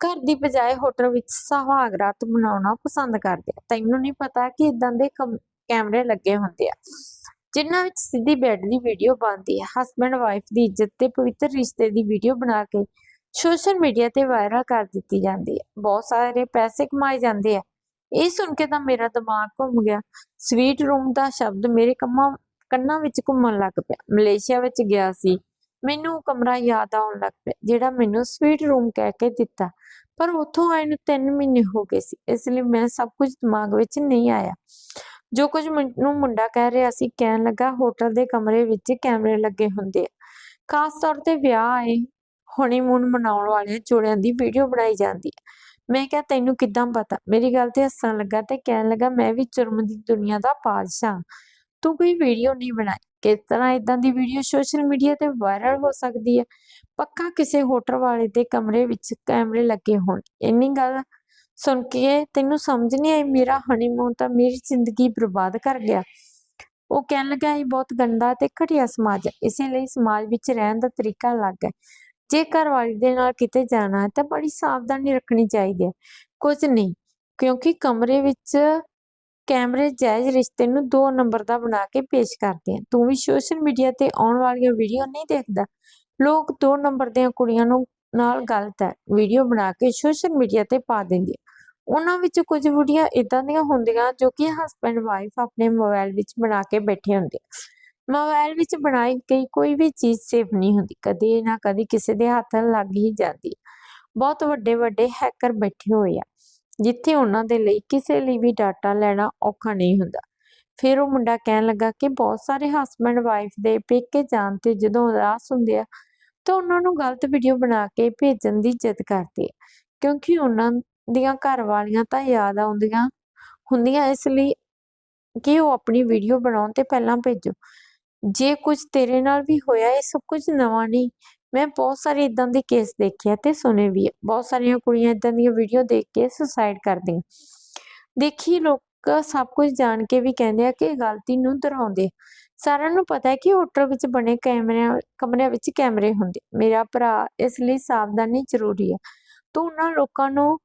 ਘਰ ਦੀ ਬਜਾਏ ਹੋਟਲ ਵਿੱਚ ਸੁਹਾਗ ਰਾਤ ਮਨਾਉਣਾ ਪਸੰਦ ਕਰਦੇ ਆ। ਤੈਨੂੰ ਨਹੀਂ ਪਤਾ ਕਿ ਇਦਾਂ ਦੇ ਕੈਮਰੇ ਲੱਗੇ ਹੁੰਦੇ ਆ, ਜਿਨ੍ਹਾਂ ਵਿੱਚ ਸਿੱਧੀ ਬੈੱਡ ਦੀ ਵੀਡੀਓ ਬਣਦੀ ਹੈ ਹਸਬੰਡ ਵਾਈਫ ਦੀ ਇੱਜ਼ਤ ਤੇ ਪਵਿੱਤਰ ਰਿਸ਼ਤੇ ਦੀ ਵੀਡੀਓ ਬਣਾ ਕੇ ਸੋਸ਼ਲ ਮੀਡੀਆ ਤੇ ਵਾਇਰਲ ਕਰ ਦਿੱਤੀ ਜਾਂਦੀ ਹੈ। ਬਹੁਤ ਸਾਰੇ ਪੈਸੇ ਕਮਾਏ ਜਾਂਦੇ ਆ। ਇਹ ਸੁਣ ਕੇ ਤਾਂ ਮੇਰਾ ਦਿਮਾਗ ਘੁੰਮ ਗਿਆ। ਸਵੀਟ ਰੂਮ ਦਾ ਸ਼ਬਦ ਮੇਰੇ ਕੰਮਾਂ, ਕੰਨਾਂ ਵਿੱਚ ਘੁੰਮਣ ਲੱਗ ਪਿਆ। ਮਲੇਸ਼ੀਆ ਵਿੱਚ ਗਿਆ ਸੀ। ਮੈਨੂੰ ਕਮਰਾ ਯਾਦ ਆਉਣ ਲੱਗ ਪਿਆ, ਜਿਹੜਾ ਮੈਨੂੰ ਸਵੀਟ ਰੂਮ ਕਹਿ ਕੇ ਦਿੱਤਾ। ਪਰ ਉੱਥੋਂ ਆਏ ਨੂੰ 3 ਮਹੀਨੇ ਹੋ ਗਏ ਸੀ। ਇਸ ਲਈ ਮੈਂ ਸਭ ਕੁਝ ਦਿਮਾਗ ਵਿੱਚ ਨਹੀਂ ਆਇਆ। ਜੋ ਕੁਝ ਮੈਨੂੰ ਮੁੰਡਾ ਕਹਿ ਰਿਹਾ ਸੀ, ਕਹਿਣ ਲੱਗਾ, ਹੋਟਲ ਦੇ ਕਮਰੇ ਵਿੱਚ ਕੈਮਰੇ ਲੱਗੇ ਹੁੰਦੇ ਆ। ਖਾਸ ਤੌਰ ਤੇ ਵਿਆਹ ਆਏ ਹਨੀਮੂਨ ਮਨਾਉਣ ਵਾਲੇ ਜੋੜਿਆਂ ਦੀ ਵੀਡੀਓ ਬਣਾਈ ਜਾਂਦੀ ਹੈ। ਮੈਂ ਕਿਹਾ, ਤੈਨੂੰ ਕਿੱਦਾਂ ਪਤਾ? ਮੇਰੀ ਗੱਲ ਤੇ ਹੱਸਣ ਲੱਗਾ ਤੇ ਕਹਿਣ ਲੱਗਾ, ਮੈਂ ਵੀ ਜੁਰਮ ਦੀ ਦੁਨੀਆ ਦਾ ਬਾਦਸ਼ਾਹ ਤੂੰ ਕੋਈ ਵੀਡੀਓ ਨਹੀਂ ਬਣਾਈ। ਕਿਸ ਤਰ੍ਹਾਂ ਇਦਾਂ ਦੀ ਵੀਡੀਓ ਸੋਸ਼ਲ ਮੀਡੀਆ ਤੇ ਵਾਇਰਲ ਹੋ ਸਕਦੀ ਹੈ? ਪੱਕਾ ਕਿਸੇ ਹੋਟਲ ਵਾਲੇ ਦੇ ਕਮਰੇ ਵਿੱਚ ਕੈਮਰੇ ਲੱਗੇ ਹੋਣ। ਇੰਨੀ ਗੱਲ ਸੁਣ ਕੇ ਤੈਨੂੰ ਸਮਝ ਨਹੀਂ ਆਈ, ਮੇਰਾ ਹਨੀਮੂਨ ਤਾਂ ਮੇਰੀ ਜ਼ਿੰਦਗੀ ਬਰਬਾਦ ਕਰ ਗਿਆ। ਉਹ ਕਹਿਣ ਲੱਗਾ, ਇਹ ਬਹੁਤ ਗੰਦਾ ਤੇ ਘਟੀਆ ਸਮਾਜ ਹੈ। ਇਸੇ ਲਈ ਸਮਾਜ ਵਿੱਚ ਰਹਿਣ ਦਾ ਤਰੀਕਾ ਅਲੱਗ ਹੈ। ਜੇ ਘਰਵਾਲੀ ਦੇ ਨਾਲ ਕਿਤੇ ਜਾਣਾ ਹੈ ਤਾਂ ਬੜੀ ਸਾਵਧਾਨੀ ਰੱਖਣੀ ਚਾਹੀਦੀ ਹੈ। ਕੁਝ ਨਹੀਂ, ਕਿਉਂਕਿ ਕਮਰੇ ਵਿੱਚ ਕੈਮਰੇ ਜਾਇਜ਼ ਰਿਸ਼ਤੇ ਨੂੰ ਦੋ ਨੰਬਰ ਦਾ ਬਣਾ ਕੇ ਪੇਸ਼ ਕਰਦੇ ਆ। ਤੂੰ ਵੀ ਸੋਸ਼ਲ ਮੀਡੀਆ ਤੇ ਆਉਣ ਵਾਲੀਆਂ ਵੀਡੀਓ ਨਹੀਂ ਦੇਖਦਾ। ਲੋਕ ਦੋ ਨੰਬਰ ਦੀਆਂ ਕੁੜੀਆਂ ਨੂੰ ਨਾਲ ਗਲਤ ਹੈ ਵੀਡੀਓ ਬਣਾ ਕੇ ਸੋਸ਼ਲ ਮੀਡੀਆ ਤੇ ਪਾ ਦਿੰਦੇ ਉਹਨਾਂ ਵਿੱਚ ਕੁਝ ਵੀਡੀਓ ਇਦਾਂ ਦੀਆਂ ਹੁੰਦੀਆਂ ਜੋ ਕਿ ਹਸਬੰਡ ਵਾਈਫ ਆਪਣੇ ਮੋਬਾਈਲ ਵਿੱਚ ਬਣਾ ਕੇ ਬੈਠੇ ਹੁੰਦੇ ਆ। ਮੋਬਾਈਲ ਵਿੱਚ ਬਣਾਈ ਗਈ ਕੋਈ ਵੀ ਚੀਜ਼ ਸੇਫ ਨਹੀਂ ਹੁੰਦੀ, ਕਦੇ ਨਾ ਕਦੇ ਕਿਸੇ ਦੇ ਹੱਥ ਲੱਗ ਹੀ ਜਾਂਦੀ ਬਹੁਤ ਵੱਡੇ ਵੱਡੇ ਹੈਕਰ ਬੈਠੇ ਹੋਏ ਆ, ਜਿੱਥੇ ਉਹਨਾਂ ਦੇ ਲਈ ਕਿਸੇ ਲਈ ਵੀ ਡਾਟਾ ਲੈਣਾ ਔਖਾ ਨਹੀਂ ਹੁੰਦਾ। ਫਿਰ ਉਹ ਮੁੰਡਾ ਕਹਿਣ ਲੱਗਾ ਕਿ ਬਹੁਤ ਸਾਰੇ ਹਸਬੰਡ ਵਾਈਫ ਦੇ ਪੇਕੇ ਜਾਣ ਤੇ ਜਦੋਂ ਉਦਾਸ ਹੁੰਦੇ ਆ, ਤਾਂ ਉਹਨਾਂ ਨੂੰ ਗਲਤ ਵੀਡੀਓ ਬਣਾ ਕੇ ਭੇਜਣ ਦੀ ਜਿੱਦ ਕਰਦੇ ਆ। ਕਿਉਂਕਿ ਉਹਨਾਂ ਦੀਆਂ ਘਰ ਵਾਲੀਆਂ ਤਾਂ ਯਾਦ ਆਉਂਦੀਆਂ ਹੁੰਦੀਆਂ, ਇਸ ਲਈ ਕਿ ਉਹ ਆਪਣੀ ਵੀਡੀਓ ਬਣਾਉਣ ਤੇ ਪਹਿਲਾਂ ਭੇਜੋ। ਜੇ ਕੁਝ ਤੇਰੇ ਨਾਲ ਵੀ ਹੋਇਆ ਇਹ ਸਭ ਕੁਝ ਨਵਾਂ ਨਹੀਂ। ਮੈਂ ਬਹੁਤ ਸਾਰੇ ਇਦਾਂ ਦੇ ਕੇਸ ਦੇਖੇ ਆ ਤੇ ਸੁਣੇ ਵੀ ਬਹੁਤ ਸਾਰੀਆਂ ਕੁੜੀਆਂ ਇਦਾਂ ਦੀਆਂ ਵੀਡੀਓ ਦੇਖ ਕੇ ਸੁਸਾਈਡ ਕਰਦੀਆਂ। ਦੇਖੀ ਲੋਕ ਸਭ ਕੁਝ ਜਾਣ ਕੇ ਵੀ ਕਹਿੰਦੇ ਆ ਕਿ ਗਲਤੀ ਨੂੰ ਦੁਹਰਾਉਂਦੇ। ਸਾਰਿਆਂ ਨੂੰ ਪਤਾ ਹੈ ਕਿ ਹੋਟਲ ਵਿੱਚ ਬਣੇ ਕੈਮਰਿਆਂ, ਕਮਰਿਆਂ ਵਿੱਚ ਕੈਮਰੇ ਹੁੰਦੇ। ਮੇਰਾ ਭਰਾ ਇਸ ਲਈ ਸਾਵਧਾਨੀ ਜ਼ਰੂਰੀ ਹੈ। ਤੂੰ ਉਹਨਾਂ ਲੋਕਾਂ ਨੂੰ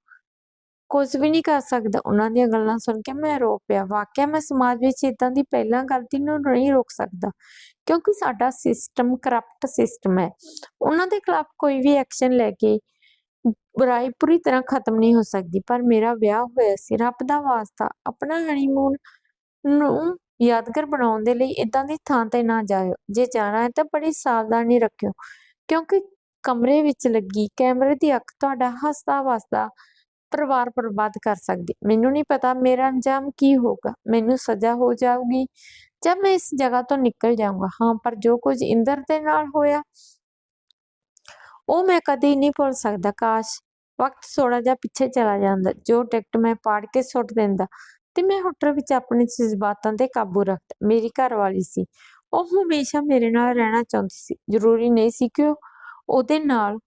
ਕੁਝ ਵੀ ਨਹੀਂ ਕਰ ਸਕਦਾ। ਉਹਨਾਂ ਦੀਆਂ ਗੱਲਾਂ ਸੁਣ ਕੇ ਮੈਂ ਰੋ ਪਿਆ। ਵਾਕਿਆ ਮੈਂ ਸਮਾਜ ਵਿੱਚ ਇਦਾਂ ਦੀ ਪਹਿਲਾਂ ਗਲਤੀ ਨੂੰ ਨਹੀਂ ਰੋਕ ਸਕਦਾ। ਕਿਉਂਕਿ ਸਾਡਾ ਸਿਸਟਮ ਕਰਪਟ ਸਿਸਟਮ ਹੈ। ਉਹਨਾਂ ਦੇ ਖਿਲਾਫ ਕੋਈ ਵੀ ਐਕਸ਼ਨ ਲੈ ਕੇ ਬੁਰਾਈ ਪੂਰੀ ਤਰ੍ਹਾਂ ਖਤਮ ਨਹੀਂ ਹੋ ਸਕਦੀ। ਪਰ ਮੇਰਾ ਵਿਆਹ ਹੋਇਆ ਸੀ। ਰੱਬ ਦਾ ਵਾਸਤਾ, ਆਪਣਾ ਹਨੀਮੂਨ ਨੂੰ ਯਾਦਗਾਰ ਬਣਾਉਣ ਦੇ ਲਈ ਇਦਾਂ ਦੀ ਥਾਂ ਤੇ ਨਾ ਜਾਇਓ। ਜੇ ਜਾਣਾ ਹੈ ਤਾਂ ਬੜੀ ਸਾਵਧਾਨੀ ਰੱਖਿਓ। ਕਿਉਂਕਿ ਕਮਰੇ ਵਿੱਚ ਲੱਗੀ, ਕੈਮਰੇ ਦੀ ਅੱਖ ਤੁਹਾਡਾ ਹੱਸਦਾ ਵਸਦਾ ਪਰਿਵਾਰ ਬਰਬਾਦ ਕਰ ਸਕਦੀ। ਮੈਨੂੰ ਨਹੀਂ ਪਤਾ ਮੇਰਾ ਅੰਜਾਮ ਕੀ ਹੋਗਾ ਮੈਨੂੰ ਸਜ਼ਾ ਹੋ ਜਾਊਗੀ ਜਦ ਮੈਂ ਇਸ ਜਗ੍ਹਾ ਤੋਂ ਨਿਕਲ ਜਾਊਂਗਾ। ਹਾਂ, ਪਰ ਜੋ ਕੁਝ ਇੰਦਰ ਦੇ ਨਾਲ ਹੋਇਆ, ਉਹ ਮੈਂ ਕਦੇ ਨਹੀਂ ਭੁੱਲ ਸਕਦਾ। ਕਾਸ਼ ਵਕਤ ਥੋੜਾ ਜਿਹਾ ਪਿੱਛੇ ਚਲਾ ਜਾਂਦਾ, ਜੋ ਟਿਕਟ ਮੈਂ ਪਾੜ ਕੇ ਸੁੱਟ ਦਿੰਦਾ ਤੇ ਮੈਂ ਹੋਟਲ ਵਿੱਚ ਆਪਣੇ ਜਜ਼ਬਾਤਾਂ ਤੇ ਕਾਬੂ ਰੱਖਦਾ। ਮੇਰੀ ਘਰ ਵਾਲੀ ਸੀ, ਉਹ ਹਮੇਸ਼ਾ ਮੇਰੇ ਨਾਲ ਰਹਿਣਾ ਚਾਹੁੰਦੀ ਸੀ। ਜ਼ਰੂਰੀ ਨਹੀਂ ਸੀ ਕਿ ਉਹਦੇ ਨਾਲ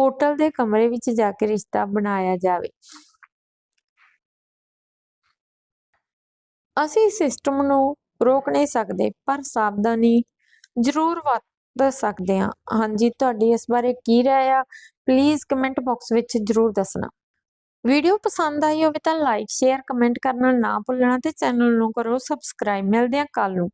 ਹੋਟਲ ਦੇ ਕਮਰੇ ਵਿੱਚ ਜਾ ਕੇ ਰਿਸ਼ਤਾ ਬਣਾਇਆ ਜਾਵੇ। ਅਸੀਂ ਸਿਸਟਮ ਨੂੰ ਰੋਕ ਨਹੀਂ ਸਕਦੇ, ਪਰ ਸਾਵਧਾਨੀ ਜ਼ਰੂਰ ਵਰਤ ਸਕਦੇ ਹਾਂ। ਹਾਂਜੀ, ਤੁਹਾਡੀ ਇਸ ਬਾਰੇ ਕੀ ਰਾਏ ਆ? ਪਲੀਜ਼ ਕਮੈਂਟ ਬਾਕਸ ਵਿੱਚ ਜ਼ਰੂਰ ਦੱਸਣਾ। ਵੀਡੀਓ ਪਸੰਦ ਆਈ ਹੋਵੇ ਤਾਂ ਲਾਈਕ ਸ਼ੇਅਰ ਕਮੈਂਟ ਕਰਨਾ ਨਾ ਭੁੱਲਣਾ ਤੇ ਚੈਨਲ ਨੂੰ ਕਰੋ ਸਬਸਕ੍ਰਾਈਬ ਮਿਲਦੇ ਹਾਂ ਕੱਲ ਨੂੰ।